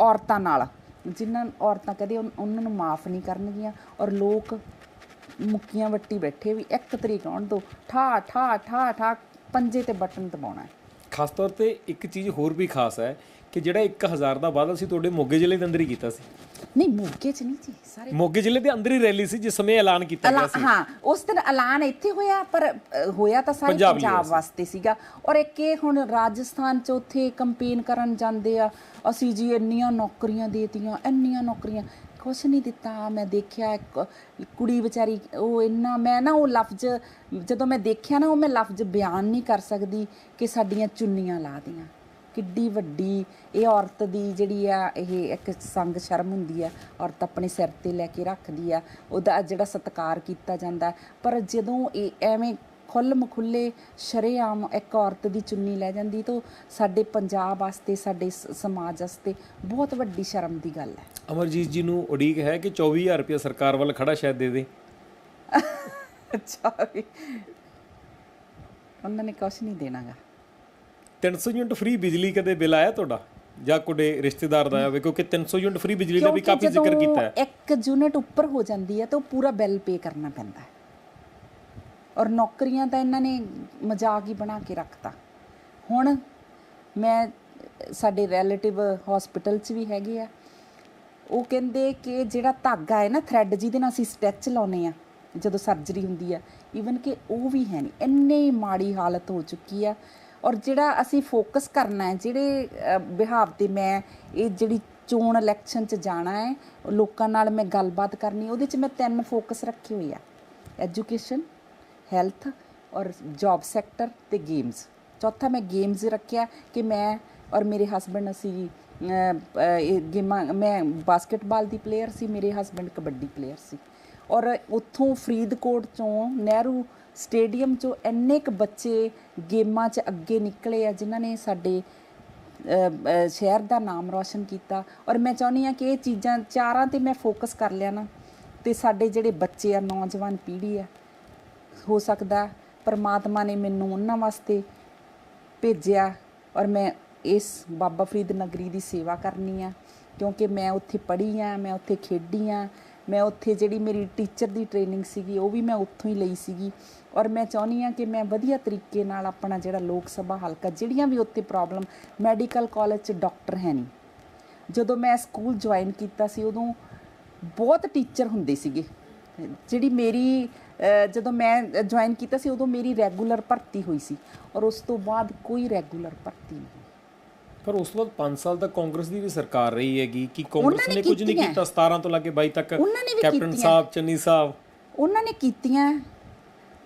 Speaker 2: ਔਰਤਾਂ ਨਾਲ। ਜਿਨ੍ਹਾਂ ਔਰਤਾਂ ਕਦੇ ਉਹਨਾਂ ਨੂੰ ਮਾਫ ਨਹੀਂ ਕਰਨਗੀਆਂ। ਔਰ ਲੋਕ ਮੁੱਕੀਆਂ ਵੱਟੀ ਬੈਠੇ ਵੀ ਇੱਕ ਤਰੀਕ ਆਉਣ ਦੋ ਠਾ ਠਾ ਠਾ ਠਾ ਪੰਜੇ ਤੇ ਬਟਨ ਦਬਾਉਣਾ ਹੈ।
Speaker 1: ਖਾਸ ਤੌਰ ਤੇ ਇੱਕ ਚੀਜ਼ ਹੋਰ ਵੀ ਖਾਸ ਹੈ ਕਿ ਜਿਹੜਾ 1000 ਦਾ ਵਾਅਦਾ ਸੀ ਤੁਹਾਡੇ ਮੋਗੇ ਜ਼ਿਲ੍ਹੇ ਦੇ ਅੰਦਰ ਹੀ ਕੀਤਾ ਸੀ।
Speaker 2: ਨਹੀਂ ਮੋਗੇ ਚ ਨਹੀਂ ਜੀ ਸਾਰੇ
Speaker 1: ਮੋਗੇ ਜ਼ਿਲ੍ਹੇ ਦੇ ਅੰਦਰ ਹੀ ਰੈਲੀ ਸੀ ਜਿਸ ਸਮੇਂ ਐਲਾਨ ਕੀਤਾ ਗਿਆ
Speaker 2: ਐਲਾ- ਹਾਂ ਉਸ ਦਿਨ ਐਲਾਨ ਇੱਥੇ ਹੋਇਆ ਪਰ ਹੋਇਆ ਤਾਂ ਸਾਰੇ
Speaker 1: ਪੰਜਾਬ
Speaker 2: ਵਾਸਤੇ ਸੀਗਾ। ਔਰ ਇੱਕ ਇਹ ਹੁਣ ਰਾਜਸਥਾਨ ਚ ਉੱਥੇ ਕੰਪੇਨ ਕਰਨ ਜਾਂਦੇ ਆ ਅਸੀਂ ਜੀ ਇੰਨੀਆਂ ਨੌਕਰੀਆਂ ਦੇਤੀਆਂ ਇੰਨੀਆਂ ਨੌਕਰੀਆਂ। ਕੁਛ ਨਹੀਂ ਦਿੱਤਾ, ਮੈਂ ਦੇਖਿਆ ਇੱਕ ਕੁੜੀ ਵਿਚਾਰੀ, ਉਹ ਇੰਨਾ, ਮੈਂ ਨਾ ਉਹ ਲਫ਼ਜ਼, ਜਦੋਂ ਮੈਂ ਦੇਖਿਆ ਨਾ, ਉਹ ਮੈਂ ਲਫ਼ਜ਼ ਬਿਆਨ ਨਹੀਂ ਕਰ ਸਕਦੀ ਕਿ ਸਾਡੀਆਂ ਚੁੰਨੀਆਂ ਲਾ ਦੀਆਂ। ਕਿੱਡੀ ਵੱਡੀ, ਇਹ ਔਰਤ ਦੀ ਜਿਹੜੀ ਆ, ਇਹ ਇੱਕ ਸੰਗ ਸ਼ਰਮ ਹੁੰਦੀ ਆ, ਔਰਤ ਆਪਣੇ ਸਿਰ ਤੇ ਲੈ ਕੇ ਰੱਖਦੀ ਆ, ਉਹਦਾ ਜਿਹੜਾ ਸਤਿਕਾਰ ਕੀਤਾ ਜਾਂਦਾ। ਪਰ ਜਦੋਂ ਇਹ ਐਵੇਂ ਖੁੱਲ ਮਖੁੱਲੇ ਸ਼ਰੇਆਮ ਇੱਕ ਔਰਤ ਦੀ ਚੁੰਨੀ ਲੈ ਜਾਂਦੀ ਤਾਂ ਸਾਡੇ ਪੰਜਾਬ ਵਾਸਤੇ ਸਾਡੇ ਸਮਾਜ ਵਾਸਤੇ ਬਹੁਤ ਵੱਡੀ ਸ਼ਰਮ ਦੀ ਗੱਲ ਹੈ।
Speaker 1: ਅਮਰਜੀਤ ਜੀ ਨੂੰ ਉਡੀਕ ਹੈ ਕਿ 24000 ਰੁਪਏ ਸਰਕਾਰ ਵੱਲ ਖੜਾ ਸ਼ਾਇਦ ਦੇ ਦੇ।
Speaker 2: ਅੱਛਾ ਵੀ। ਉਹਨਾਂ ਨੇ ਕੁਛ ਨਹੀਂ ਦੇਣਾਗਾ।
Speaker 1: 300 ਯੂਨਿਟ ਫ੍ਰੀ ਬਿਜਲੀ ਕਦੇ ਬਿੱਲ ਆਇਆ ਤੁਹਾਡਾ? ਜਾਂ ਕੋਈ ਰਿਸ਼ਤੇਦਾਰ ਦਾ ਆਇਆ? ਕਿਉਂਕਿ 300 ਯੂਨਿਟ ਫ੍ਰੀ ਬਿਜਲੀ ਦਾ ਵੀ ਕਾਫੀ ਜ਼ਿਕਰ ਕੀਤਾ ਹੈ।
Speaker 2: ਇੱਕ ਯੂਨਿਟ ਉੱਪਰ ਹੋ ਜਾਂਦੀ ਹੈ ਤਾਂ ਉਹ ਪੂਰਾ ਬਿੱਲ ਪੇ ਕਰਨਾ ਪੈਂਦਾ ਹੈ। ਔਰ ਨੌਕਰੀਆਂ ਤਾਂ ਇਹਨਾਂ ਨੇ ਮਜ਼ਾਕ ਹੀ ਬਣਾ ਕੇ ਰੱਖਤਾ। ਹੁਣ ਮੈਂ, ਸਾਡੇ ਰਿਲੇਟਿਵ ਹਸਪੀਟਲ 'ਚ ਵੀ ਹੈਗੇ ਆ। ਉਹ ਕਹਿੰਦੇ ਕਿ ਜਿਹੜਾ ਧਾਗਾ ਹੈ ਨਾ ਥ੍ਰੈਡ ਜਿਹਦੇ ਨਾਲ ਅਸੀਂ ਸਟਿਚ ਲਾਉਨੇ ਆ ਜਦੋਂ ਸਰਜਰੀ ਹੁੰਦੀ ਆ ਈਵਨ ਕਿ ਉਹ ਵੀ ਹੈ ਨਹੀਂ। ਇੰਨੀ ਮਾੜੀ ਹਾਲਤ ਹੋ ਚੁੱਕੀ ਆ। ਔਰ ਜਿਹੜਾ ਅਸੀਂ ਫੋਕਸ ਕਰਨਾ ਹੈ, ਜਿਹੜੇ ਬਿਹਾਵ ਤੇ ਮੈਂ ਇਹ ਜਿਹੜੀ ਚੋਣ ਇਲੈਕਸ਼ਨ 'ਚ ਜਾਣਾ ਹੈ, ਲੋਕਾਂ ਨਾਲ ਮੈਂ ਗੱਲਬਾਤ ਕਰਨੀ, ਉਹਦੇ 'ਚ ਮੈਂ ਤਿੰਨ ਫੋਕਸ ਰੱਖੇ ਹੋਏ ਆ। ਐਜੂਕੇਸ਼ਨ ਹੈਲਥ ਔਰ ਜੌਬ ਸੈਕਟਰ ਤੇ ਗੇਮਸ ਚੌਥਾ ਮੈਂ ਗੇਮਸ ਰੱਖਿਆ ਕਿ ਮੈਂ ਔਰ ਮੇਰੇ ਹਸਬੰਡ ਅਸੀਂ ਇਹ ਗੇਮਾਂ, ਮੈਂ ਬਾਸਕਟਬਾਲ ਦੀ ਪਲੇਅਰ ਸੀ, ਮੇਰੇ ਹਸਬੰਡ ਕਬੱਡੀ ਪਲੇਅਰ ਸੀ. ਔਰ ਉੱਥੋਂ ਫਰੀਦਕੋਟ ਚੋਂ ਨਹਿਰੂ ਸਟੇਡੀਅਮ ਚੋਂ ਇੰਨੇ ਕੁ ਬੱਚੇ ਗੇਮਾਂ 'ਚ ਅੱਗੇ ਨਿਕਲੇ ਆ, ਜਿਨ੍ਹਾਂ ਨੇ ਸਾਡੇ ਸ਼ਹਿਰ ਦਾ ਨਾਮ ਰੌਸ਼ਨ ਕੀਤਾ। ਔਰ ਮੈਂ ਚਾਹੁੰਦੀ ਆ ਕਿ ਇਹ ਚੀਜ਼ਾਂ ਚਾਰਾਂ ਤੇ ਮੈਂ ਫੋਕਸ ਕਰ ਲਿਆ ਨਾ, ਤੇ ਸਾਡੇ ਜਿਹੜੇ ਬੱਚੇ ਆ, ਨੌਜਵਾਨ ਪੀੜ੍ਹੀ ਆ ਹੋ ਸਕਦਾ ਪਰਮਾਤਮਾ ਨੇ ਮੈਨੂੰ ਉਹਨਾਂ ਵਾਸਤੇ ਭੇਜਿਆ ਔਰ ਮੈਂ ਇਸ ਬਾਬਾ ਫਰੀਦ ਨਗਰੀ ਦੀ ਸੇਵਾ ਕਰਨੀ ਆ, ਕਿਉਂਕਿ ਮੈਂ ਉੱਥੇ ਪੜ੍ਹੀ ਆ, ਮੈਂ ਉੱਥੇ ਖੇਡੀ ਆ, ਮੈਂ ਉੱਥੇ ਜਿਹੜੀ ਮੇਰੀ ਟੀਚਰ ਦੀ ਟ੍ਰੇਨਿੰਗ ਸੀਗੀ, ਉਹ ਵੀ ਮੈਂ ਉੱਥੋਂ ਹੀ ਲਈ ਸੀਗੀ। ਔਰ ਮੈਂ ਚਾਹੁੰਦੀ ਆ ਕਿ ਮੈਂ ਵਧੀਆ ਤਰੀਕੇ ਨਾਲ ਆਪਣਾ ਜਿਹੜਾ ਲੋਕ ਸਭਾ ਹਲਕਾ, ਜਿਹੜੀਆਂ ਵੀ ਉੱਥੇ ਪ੍ਰੋਬਲਮ ਮੈਡੀਕਲ ਕਾਲਜ 'ਚ ਡਾਕਟਰ ਹੈ ਨਹੀਂ। ਜਦੋਂ ਮੈਂ ਸਕੂਲ ਜੁਆਇਨ ਕੀਤਾ ਸੀ, ਉਦੋਂ ਬਹੁਤ ਟੀਚਰ ਹੁੰਦੇ ਸੀਗੇ। ਜਿਹੜੀ ਮੇਰੀ ਜਦੋਂ ਮੈਂ ਜੁਆਇਨ ਕੀਤਾ ਸੀ ਉਦੋਂ ਮੇਰੀ ਰੈਗੂਲਰ ਭਰਤੀ ਹੋਈ ਸੀ ਔਰ ਉਸ ਤੋਂ ਬਾਅਦ ਕੋਈ ਰੈਗੂਲਰ ਭਰਤੀ ਨਹੀਂ
Speaker 1: ਪਰ ਉਸ ਤੋਂ ਬਾਅਦ 5 ਸਾਲ ਤੱਕ ਕਾਂਗਰਸ ਦੀ ਵੀ ਸਰਕਾਰ ਰਹੀ ਹੈਗੀ ਕਿ ਕਾਂਗਰਸ
Speaker 2: ਨੇ
Speaker 1: ਕੁਝ ਨਹੀਂ। ਕੀਤਾ 17 ਤੋਂ ਲੈ ਕੇ 22 ਤੱਕ ਕੈਪਟਨ। ਸਾਹਿਬ ਚੰਨੀ ਸਾਹਿਬ
Speaker 2: ਉਹਨਾਂ ਨੇ ਕੀਤੀਆਂ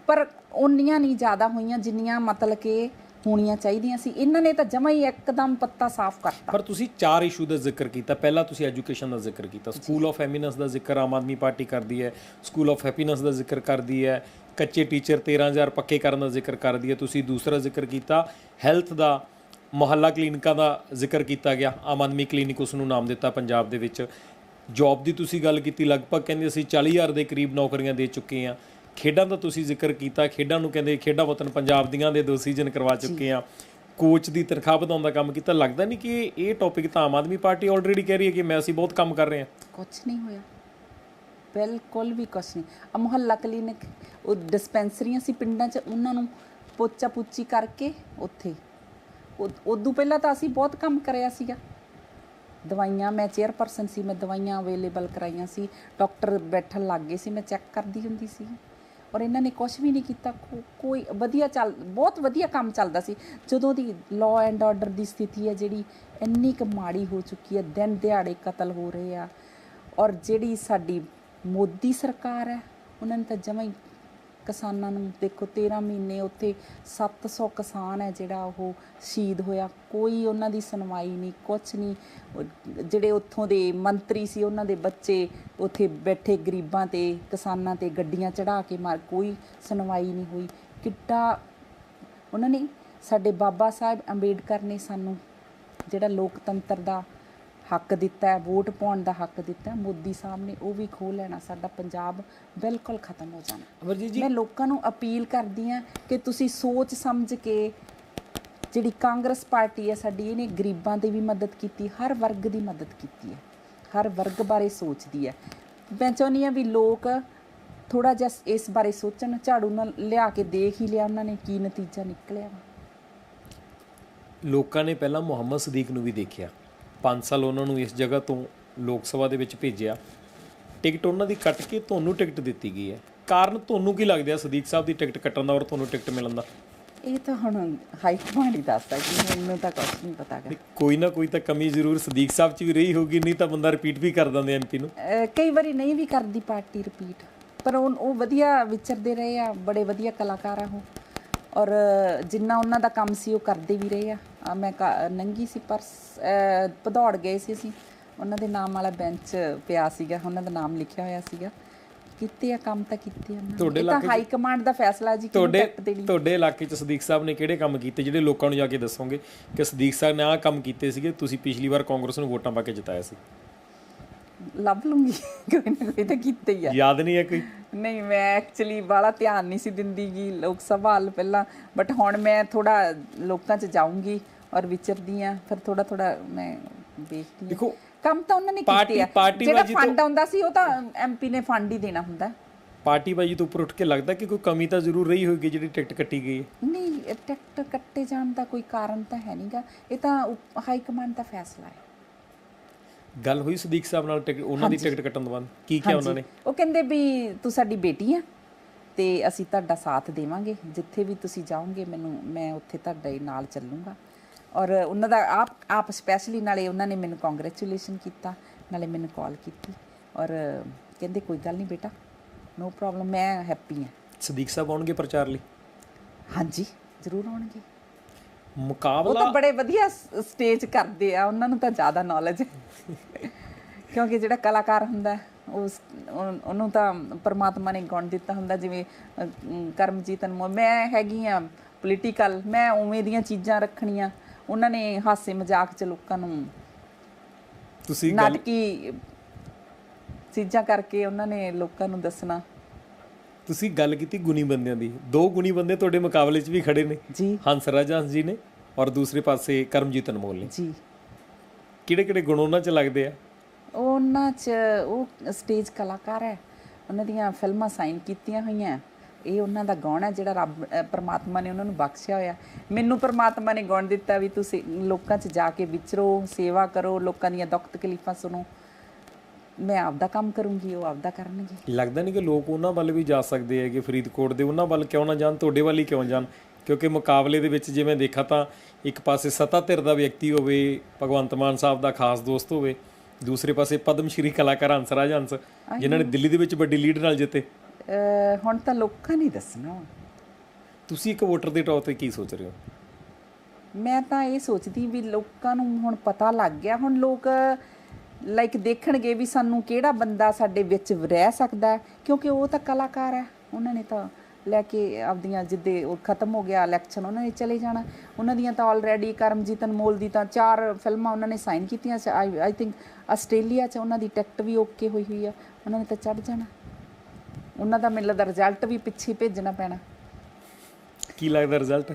Speaker 2: ਪਰ ਉਨੀਆਂ ਨਹੀਂ ਜ਼ਿਆਦਾ ਹੋਈਆਂ ਜਿੰਨੀਆਂ ਮਤਲਬ ਕਿ ਹੋਣੀਆਂ ਚਾਹੀਦੀਆਂ ਸੀ। ਇਹਨਾਂ ਨੇ ਤਾਂ ਜਮਾ ਹੀ ਇੱਕਦਮ ਪੱਤਾ ਸਾਫ਼ ਕਰਤਾ।
Speaker 1: ਪਰ ਤੁਸੀਂ ਚਾਰ ਇਸ਼ੂ ਦਾ ਜ਼ਿਕਰ ਕੀਤਾ। ਪਹਿਲਾਂ ਤੁਸੀਂ ਐਜੂਕੇਸ਼ਨ ਦਾ ਜ਼ਿਕਰ ਕੀਤਾ। ਸਕੂਲ ਆਫ ਹੈਮੀਨੈਸ ਦਾ ਜ਼ਿਕਰ ਆਮ ਆਦਮੀ ਪਾਰਟੀ ਕਰਦੀ ਹੈ। ਸਕੂਲ ਆਫ ਹੈਪੀਨੈਸ ਦਾ ਜ਼ਿਕਰ ਕਰਦੀ ਹੈ। ਕੱਚੇ ਟੀਚਰ 13000 ਪੱਕੇ ਕਰਨ ਦਾ ਜ਼ਿਕਰ ਕਰਦੀ ਹੈ। ਤੁਸੀਂ ਦੂਸਰਾ ਜ਼ਿਕਰ ਕੀਤਾ। ਹੈਲਥ ਦਾ ਮੁਹੱਲਾ ਕਲੀਨਿਕਾਂ ਦਾ ਜ਼ਿਕਰ ਕੀਤਾ ਗਿਆ। ਆਮ ਆਦਮੀ ਕਲੀਨਿਕ ਉਸ ਨੂੰ ਨਾਮ ਦਿੱਤਾ ਪੰਜਾਬ ਦੇ ਵਿੱਚ। ਜੌਬ ਦੀ ਤੁਸੀਂ ਗੱਲ ਕੀਤੀ। ਲਗਭਗ ਕਹਿੰਦੇ ਅਸੀਂ 40000 ਦੇ ਕਰੀਬ ਨੌਕਰੀਆਂ ਦੇ ਚੁੱਕੇ ਹਾਂ। ਖੇਡਾਂ ਦਾ ਤੁਸੀਂ ਜ਼ਿਕਰ ਕੀਤਾ ਖੇਡਾਂ ਨੂੰ ਕਹਿੰਦੇ ਖੇਡਾਂ ਵਤਨ ਪੰਜਾਬ ਦੀਆਂ ਦੇ ਦੋ ਸੀਜ਼ਨ ਕਰਵਾ ਚੁੱਕੇ ਹਾਂ ਕੋਚ ਦੀ ਤਨਖਾਹ ਵਧਾਉਣ ਦਾ ਕੰਮ ਕੀਤਾ ਲੱਗਦਾ ਨਹੀਂ ਕਿ ਇਹ ਟੌਪਿਕ ਤਾਂ ਆਮ ਆਦਮੀ ਪਾਰਟੀ ਆਲਰੇਡੀ ਕਹਿ ਰਹੀ ਹੈ ਕਿ ਮੈਂ ਅਸੀਂ ਬਹੁਤ ਕੰਮ ਕਰ ਰਹੇ ਹਾਂ।
Speaker 2: ਕੁਛ ਨਹੀਂ ਹੋਇਆ। ਬਿਲਕੁਲ ਵੀ ਕੁਛ ਨਹੀਂ। ਆ ਮੁਹੱਲਾ ਕਲੀਨਿਕ ਉਹ ਡਿਸਪੈਂਸਰੀਆਂ ਸੀ ਪਿੰਡਾਂ 'ਚ ਉਹਨਾਂ ਨੂੰ ਪੋਚਾ ਪੁੱਚੀ ਕਰਕੇ ਉੱਥੇ। ਉਦ- ਉਦੋਂ ਪਹਿਲਾਂ ਤਾਂ ਅਸੀਂ ਬਹੁਤ ਕੰਮ ਕਰਿਆ ਸੀਗਾ। ਦਵਾਈਆਂ ਮੈਂ ਚੇਅਰਪਰਸਨ ਸੀ ਮੈਂ ਦਵਾਈਆਂ ਅਵੇਲੇਬਲ ਕਰਾਈਆਂ ਸੀ। ਡਾਕਟਰ ਬੈਠਣ ਲੱਗ ਗਏ ਸੀ ਮੈਂ ਚੈੱਕ ਕਰਦੀ ਹੁੰਦੀ ਸੀ ਔਰ ਇਹਨਾਂ ਨੇ ਕੁਝ ਵੀ ਨਹੀਂ ਕੀਤਾ ਕੋਈ ਵਧੀਆ ਚੱਲ, ਬਹੁਤ ਵਧੀਆ ਕੰਮ ਚੱਲਦਾ ਸੀ। ਜਦੋਂ ਦੀ ਲਾਅ ਐਂਡ ਆਰਡਰ ਦੀ ਸਥਿਤੀ ਹੈ ਜਿਹੜੀ, ਇੰਨੀ ਕੁ ਮਾੜੀ ਹੋ ਚੁੱਕੀ ਹੈ, ਦਿਨ ਦਿਹਾੜੇ ਕਤਲ ਹੋ ਰਹੇ ਆ। ਔਰ ਜਿਹੜੀ ਸਾਡੀ ਮੋਦੀ ਸਰਕਾਰ ਹੈ, ਉਹਨਾਂ ਨੇ ਤਾਂ ਜਮਾਂ ਹੀ ਕਿਸਾਨਾਂ ਨੂੰ ਦੇਖੋ 13 ਮਹੀਨੇ ਉੱਥੇ 700 ਕਿਸਾਨ ਹੈ ਜਿਹੜਾ ਉਹ ਸ਼ਹੀਦ ਹੋਇਆ। ਕੋਈ ਉਹਨਾਂ ਦੀ ਸੁਣਵਾਈ ਨਹੀਂ, ਕੁਛ ਨਹੀਂ। ਜਿਹੜੇ ਉੱਥੋਂ ਦੇ ਮੰਤਰੀ ਸੀ, ਉਹਨਾਂ ਦੇ ਬੱਚੇ ਉੱਥੇ ਬੈਠੇ ਗਰੀਬਾਂ ਤੇ, ਕਿਸਾਨਾਂ ਤੇ ਗੱਡੀਆਂ ਚੜਾ ਕੇ ਮਾਰ, ਕੋਈ ਸੁਣਵਾਈ ਨਹੀਂ ਹੋਈ। ਕਿੱਡਾ ਉਹਨਾਂ ਨੇ, ਸਾਡੇ ਬਾਬਾ ਸਾਹਿਬ ਅੰਬੇਡਕਰ ਨੇ ਸਾਨੂੰ ਜਿਹੜਾ ਲੋਕਤੰਤਰ ਦਾ ਹੱਕ ਦਿੱਤਾ ਹੈ ਵੋਟ ਪਾਉਣ ਦਾ ਹੱਕ ਦਿੱਤਾ ਮੋਦੀ ਸਾਹਿਬ ਨੇ ਉਹ ਵੀ ਖੋਹ ਲੈਣਾ ਸਾਡਾ ਪੰਜਾਬ ਬਿਲਕੁਲ ਖਤਮ ਹੋ ਜਾਣਾ।
Speaker 1: ਅਮਰਜੀਤ ਜੀ
Speaker 2: ਮੈਂ ਲੋਕਾਂ ਨੂੰ ਅਪੀਲ ਕਰਦੀ ਆ ਕਿ ਤੁਸੀਂ ਸੋਚ ਸਮਝ ਕੇ ਜਿਹੜੀ ਕਾਂਗਰਸ ਪਾਰਟੀ ਹੈ ਸਾਡੀ ਇਹਨੇ ਗਰੀਬਾਂ ਦੀ ਵੀ ਮਦਦ ਕੀਤੀ ਹਰ ਵਰਗ ਦੀ ਮਦਦ ਕੀਤੀ ਹੈ। ਹਰ ਵਰਗ ਬਾਰੇ ਸੋਚਦੀ ਹੈ। ਮੈਂ ਚਾਹੁੰਦੀ ਆ ਵੀ ਲੋਕ ਥੋੜਾ ਜਿਹਾ ਇਸ ਬਾਰੇ ਸੋਚਣ ਝਾੜੂ ਨਾਲ ਲਿਆ ਕੇ ਦੇਖ ਹੀ ਲਿਆ ਉਹਨਾਂ ਨੇ ਕੀ ਨਤੀਜਾ ਨਿਕਲਿਆ। ਵਾ
Speaker 1: ਲੋਕਾਂ ਨੇ ਪਹਿਲਾਂ ਮੁਹੰਮਦ ਸਦੀਕ ਨੂੰ ਵੀ ਦੇਖਿਆ। 5 ਸਾਲ ਉਹਨਾਂ ਨੂੰ ਇਸ ਜਗ੍ਹਾ ਤੋਂ ਲੋਕ ਸਭਾ ਦੇ ਵਿੱਚ ਭੇਜਿਆ। ਟਿਕਟ ਉਹਨਾਂ ਦੀ ਕੱਟ ਕੇ ਤੁਹਾਨੂੰ ਟਿਕਟ ਦਿੱਤੀ ਗਈ ਹੈ। ਕਾਰਨ ਤੁਹਾਨੂੰ ਕੀ ਲੱਗਦਾ ਸਦੀਕ ਸਾਹਿਬ ਦੀ ਟਿਕਟ ਕੱਟਣ ਦਾ ਔਰ ਤੁਹਾਨੂੰ ਟਿਕਟ ਮਿਲਣ ਦਾ?
Speaker 2: ਇਹ ਤਾਂ ਹੁਣ ਹਾਈ ਕਮਾਂਡ ਹੀ ਦੱਸਦਾ ਕਿ ਮੈਨੂੰ ਤਾਂ ਕੁਝ ਨਹੀਂ ਪਤਾ ਗਾ।
Speaker 1: ਕੋਈ ਨਾ ਕੋਈ ਤਾਂ ਕਮੀ ਜ਼ਰੂਰ ਸਦੀਕ ਸਾਹਿਬ 'ਚ ਵੀ ਰਹੀ ਹੋਗੀ ਨਹੀਂ ਤਾਂ ਬੰਦਾ ਰਿਪੀਟ ਵੀ ਕਰ ਦਿੰਦੇ ਐਮਪੀ ਨੂੰ।
Speaker 2: ਕਈ ਵਾਰੀ ਨਹੀਂ ਵੀ ਕਰਦੀ ਪਾਰਟੀ ਰਿਪੀਟ ਪਰ ਉਹ ਉਹ ਵਧੀਆ ਵਿਚਰਦੇ ਰਹੇ ਆ ਬੜੇ ਵਧੀਆ ਕਲਾਕਾਰ ਆ ਉਹ। ਔਰ ਜਿੰਨਾ ਉਹਨਾਂ ਦਾ ਕੰਮ ਸੀ ਉਹ ਕਰਦੇ ਵੀ ਰਹੇ ਆ। ਆ ਮੈਂ ਕਾ- ਨੰਗੀ ਸੀ ਪਰਸ ਭਦੌੜ ਗਏ ਸੀ ਅਸੀਂ। ਉਹਨਾਂ ਦੇ ਨਾਮ ਵਾਲਾ ਬੈਂਚ ਪਿਆ ਸੀਗਾ ਉਹਨਾਂ ਦਾ ਨਾਮ ਲਿਖਿਆ ਹੋਇਆ ਸੀਗਾ। ਕੀਤੇ ਆ ਕੰਮ ਤਾਂ ਕੀਤੇ।
Speaker 1: ਤੁਹਾਡੇ
Speaker 2: ਇਹ ਤਾਂ ਹਾਈ ਕਮਾਂਡ ਦਾ ਫੈਸਲਾ ਜੀ ਟਿਕਟ ਦੇਣੀ?
Speaker 1: ਤੁਹਾਡੇ ਇਲਾਕੇ 'ਚ ਸਦੀਕ ਸਾਹਿਬ ਨੇ ਕਿਹੜੇ ਕੰਮ ਕੀਤੇ ਜਿਹੜੇ ਲੋਕਾਂ ਨੂੰ ਜਾ ਕੇ ਦੱਸੋਗੇ ਕਿ ਸਦੀਕ ਸਾਹਿਬ ਨੇ ਆਹ ਕੰਮ ਕੀਤੇ ਸੀਗੇ ਤੁਸੀਂ ਪਿਛਲੀ ਵਾਰ ਕਾਂਗਰਸ ਨੂੰ ਵੋਟਾਂ ਪਾ ਕੇ ਜਿਤਾਇਆ ਸੀ?
Speaker 2: ਲੱਭ ਲੂੰਗੀ। ਕੋਈ ਨਾ ਕੋਈ ਤਾਂ ਕੀਤੇ ਹੀ ਆ।
Speaker 1: ਯਾਦ ਨਹੀਂ ਹੈ ਕੋਈ?
Speaker 2: ਨਹੀਂ ਮੈਂ ਐਕਚੁਅਲੀ ਬਾਲਾ ਧਿਆਨ ਨਹੀਂ ਸੀ ਦਿੰਦੀ ਗੀ ਲੋਕ ਸਭਾ ਪਹਿਲਾਂ ਬਟ ਹੁਣ ਮੈਂ ਥੋੜਾ ਲੋਕਾਂ 'ਚ ਜਾਊਂਗੀ ਔਰ ਵਿਚਰਦੀ ਆ ਫਿਰ ਥੋੜਾ ਥੋੜਾ ਮੈਂ ਦੇਖਦੀ
Speaker 1: ਦੇਖੋ
Speaker 2: ਕੰਮ ਤਾਂ ਉਹਨਾਂ ਨੇ ਕੀਤੇ ਆ।
Speaker 1: ਪਾਰਟੀ
Speaker 2: ਜਿਹੜਾ ਫੰਡ ਆਉਂਦਾ ਸੀ ਉਹ ਤਾਂ ਐਮਪੀ ਨੇ ਫੰਡ ਹੀ ਦੇਣਾ ਹੁੰਦਾ।
Speaker 1: ਪਾਰਟੀ ਬਾਜੀ ਤੋਂ ਉੱਪਰ ਉੱਠ ਕੇ ਲੱਗਦਾ ਕਿ ਕੋਈ ਕਮੀ ਤਾਂ ਜ਼ਰੂਰ ਰਹੀ ਹੋਏਗੀ ਜਿਹੜੀ ਟਿਕਟ ਕੱਟੀ ਗਈ
Speaker 2: ਨਹੀਂ ਟਿਕਟ ਕੱਟੇ ਜਾਣ ਦਾ ਕੋਈ ਕਾਰਨ ਤਾਂ ਹੈ ਨਹੀਂਗਾ ਇਹ ਤਾਂ ਹਾਈ ਕਮਾਂਡ ਦਾ ਫੈਸਲਾ ਹੈ।
Speaker 1: ਗੱਲ ਹੋਈ ਸਦੀਕ ਸਾਹਿਬ ਨਾਲ ਟਿਕਟ ਉਹਨਾਂ ਦੀ ਟਿਕਟ ਕੱਟਣ ਤੋਂ ਬਾਅਦ? ਕੀ ਕਿਹਾ ਉਹਨਾਂ ਨੇ?
Speaker 2: ਉਹ ਕਹਿੰਦੇ ਵੀ ਤੂੰ ਸਾਡੀ ਬੇਟੀ ਆ ਤੇ ਅਸੀਂ ਤੁਹਾਡਾ ਸਾਥ ਦੇਵਾਂਗੇ। ਜਿੱਥੇ ਵੀ ਤੁਸੀਂ ਜਾਓਗੇ ਮੈਨੂੰ ਮੈਂ ਉੱਥੇ ਤੁਹਾਡੇ ਨਾਲ ਚੱਲੂੰਗਾ। ਔਰ ਉਹਨਾਂ ਦਾ ਆਪ ਆਪ ਸਪੈਸ਼ਲੀ ਨਾਲੇ ਉਹਨਾਂ ਨੇ ਮੈਨੂੰ ਕੰਗ੍ਰੈਚੁਲੇਸ਼ਨ ਕੀਤਾ ਨਾਲੇ ਮੈਨੂੰ ਕਾਲ ਕੀਤੀ। ਔਰ ਕਹਿੰਦੇ ਕੋਈ ਗੱਲ ਨਹੀਂ ਬੇਟਾ ਨੋ ਪ੍ਰੋਬਲਮ ਮੈਂ ਹੈਪੀ ਹਾਂ
Speaker 1: ਸਦੀਕ ਸਾਹਿਬ ਆਉਣਗੇ ਪ੍ਰਚਾਰ ਲਈ?
Speaker 2: ਹਾਂਜੀ ਜ਼ਰੂਰ ਆਉਣਗੇ। ਉਹ
Speaker 1: ਮੁਕਾਬਲਾ
Speaker 2: ਤਾਂ ਬੜੇ ਵਧੀਆ ਸਟੇਜ ਕਰਦੇ ਆ ਉਹਨਾਂ ਨੂੰ ਤਾਂ ਜ਼ਿਆਦਾ ਨੌਲੇਜ ਹੈ। ਕਿਉਂਕਿ ਜਿਹੜਾ ਕਲਾਕਾਰ ਹੁੰਦਾ ਉਸ ਉਹ- ਉਹਨੂੰ ਤਾਂ ਪਰਮਾਤਮਾ ਨੇ ਗੁਣ ਦਿੱਤਾ ਹੁੰਦਾ ਜਿਵੇਂ ਕਰਮਜੀਤ ਅਨਮੋਲ। ਮੈਂ ਹੈਗੀ ਆ ਪੋਲੀਟੀਕਲ ਮੈਂ ਉਵੇਂ ਦੀਆਂ ਚੀਜ਼ਾਂ ਰੱਖਣੀਆਂ। ਉਹਨਾਂ ਨੇ ਹਾਸੇ ਮਜ਼ਾਕ ਚ ਲੋਕਾਂ ਨੂੰ
Speaker 1: ਤੁਸੀਂ ਗੱਲ
Speaker 2: ਨਾਟਕੀ ਚੀਜ਼ਾਂ ਕਰਕੇ ਉਹਨਾਂ ਨੇ ਲੋਕਾਂ ਨੂੰ ਦੱਸਣਾ।
Speaker 1: ਤੁਸੀਂ ਗੱਲ ਕੀਤੀ ਗੁਣੀ ਬੰਦਿਆਂ ਦੀ। ਦੋ ਗੁਣੀ ਬੰਦੇ ਤੁਹਾਡੇ ਮੁਕਾਬਲੇ 'ਚ ਵੀ ਖੜੇ ਨੇ।
Speaker 2: ਜੀ।
Speaker 1: ਹੰਸ ਰਾਜਾ ਜੀ ਨੇ ਔਰ ਦੂਸਰੇ ਪਾਸੇ ਕਰਮਜੀਤ ਅਨਮੋਲ ਨੇ।
Speaker 2: ਜੀ।
Speaker 1: ਕਿਹੜੇ ਕਿਹੜੇ ਗੁਣ ਉਹਨਾਂ 'ਚ ਲੱਗਦੇ ਆ?
Speaker 2: ਉਹਨਾਂ 'ਚ ਉਹ ਸਟੇਜ ਕਲਾਕਾਰ ਹੈ। ਉਹਨਾਂ ਦੀਆਂ ਫਿਲਮਾਂ ਸਾਈਨ ਕੀਤੀਆਂ ਹੋਈਆਂ। ਇਹ ਉਹਨਾਂ ਦਾ ਗਾਉਣ ਹੈ ਜਿਹੜਾ ਰੱਬ ਪ੍ਰਮਾਤਮਾ ਨੇ ਉਹਨਾਂ ਨੂੰ ਬਖਸ਼ਿਆ ਹੋਇਆ। ਮੈਨੂੰ ਪ੍ਰਮਾਤਮਾ ਨੇ ਗਾਉਣ ਦਿੱਤਾ ਵੀ ਤੁਸੀਂ ਲੋਕਾਂ 'ਚ ਜਾ ਕੇ ਵਿਚਰੋ ਸੇਵਾ ਕਰੋ ਲੋਕਾਂ ਦੀਆਂ ਦੁੱਖ ਤਕਲੀਫਾਂ ਸੁਣੋ। ਮੈਂ ਆਪਦਾ ਕੰਮ ਕਰੂੰਗੀ ਉਹ ਆਪਦਾ ਕਰਨਗੇ।
Speaker 1: ਲੱਗਦਾ ਨਹੀਂ ਕਿ ਲੋਕ ਉਹਨਾਂ ਵੱਲ ਵੀ ਜਾ ਸਕਦੇ ਹੈਗੇ ਫਰੀਦਕੋਟ ਦੇ ਉਹਨਾਂ ਵੱਲ ਕਿਉਂ ਨਾ ਜਾਣ ਤੁਹਾਡੇ ਵੱਲ ਹੀ ਕਿਉਂ ਜਾਣ? ਕਿਉਂਕਿ ਮੁਕਾਬਲੇ ਦੇ ਵਿੱਚ ਜਿਵੇਂ ਦੇਖਾ ਤਾਂ ਇੱਕ ਪਾਸੇ ਸੱਤਾ ਧਿਰ ਦਾ ਵਿਅਕਤੀ ਹੋਵੇ ਭਗਵੰਤ ਮਾਨ ਸਾਹਿਬ ਦਾ ਖਾਸ ਦੋਸਤ ਹੋਵੇ ਦੂਸਰੇ ਪਾਸੇ ਪਦਮ ਸ਼੍ਰੀ ਕਲਾਕਾਰ ਹੰਸਰਾਜ ਹੰਸ ਜਿਨ੍ਹਾਂ ਨੇ ਦਿੱਲੀ ਦੇ ਵਿੱਚ ਵੱਡੀ ਲੀਡ ਨਾਲ ਜਿੱਤੇ।
Speaker 2: ਹੁਣ ਤਾਂ ਲੋਕਾਂ ਨੇ ਦੱਸਣਾ
Speaker 1: ਤੁਸੀਂ ਇੱਕ ਵੋਟਰ ਦੇ ਤੌਰ ਤੇ ਕੀ ਸੋਚ ਰਹੇ ਹੋ?
Speaker 2: ਮੈਂ ਤਾਂ ਇਹ ਸੋਚਦੀ ਵੀ ਲੋਕਾਂ ਨੂੰ ਹੁਣ ਪਤਾ ਲੱਗ ਗਿਆ ਹੁਣ ਲੋਕ ਲਾਈਕ ਦੇਖਣਗੇ ਵੀ ਸਾਨੂੰ ਕਿਹੜਾ ਬੰਦਾ ਸਾਡੇ ਵਿੱਚ ਰਹਿ ਸਕਦਾ ਕਿਉਂਕਿ ਉਹ ਤਾਂ ਕਲਾਕਾਰ ਹੈ। ਉਹਨਾਂ ਨੇ ਤਾਂ ਲੈ ਕੇ ਆਪਦੀਆਂ ਜਿੱਦੇ ਉਹ ਖਤਮ ਹੋ ਗਿਆ ਇਲੈਕਸ਼ਨ ਉਹਨਾਂ ਨੇ ਚਲੇ ਜਾਣਾ। ਉਹਨਾਂ ਦੀਆਂ ਤਾਂ ਆਲਰੇਡੀ ਕਰਮਜੀਤ ਅਨਮੋਲ ਦੀ ਤਾਂ ਚਾਰ ਫਿਲਮਾਂ ਉਹਨਾਂ ਨੇ ਸਾਈਨ ਕੀਤੀਆਂ ਆਈ ਥਿੰਕ ਆਸਟ੍ਰੇਲੀਆ 'ਚ ਉਹਨਾਂ ਦੀ ਟਿਕਟ ਵੀ ਓਕੇ ਹੋਈ ਹੋਈ ਆ। ਉਹਨਾਂ ਨੇ ਤਾਂ ਚੜ ਜਾਣਾ। ਉਹਨਾਂ ਦਾ ਮੈਨੂੰ ਲੱਗਦਾ ਰਿਜ਼ਲਟ ਵੀ ਪਿੱਛੇ ਭੇਜਣਾ ਪੈਣਾ।
Speaker 1: ਕੀ ਲੱਗਦਾ ਰਿਜ਼ਲਟ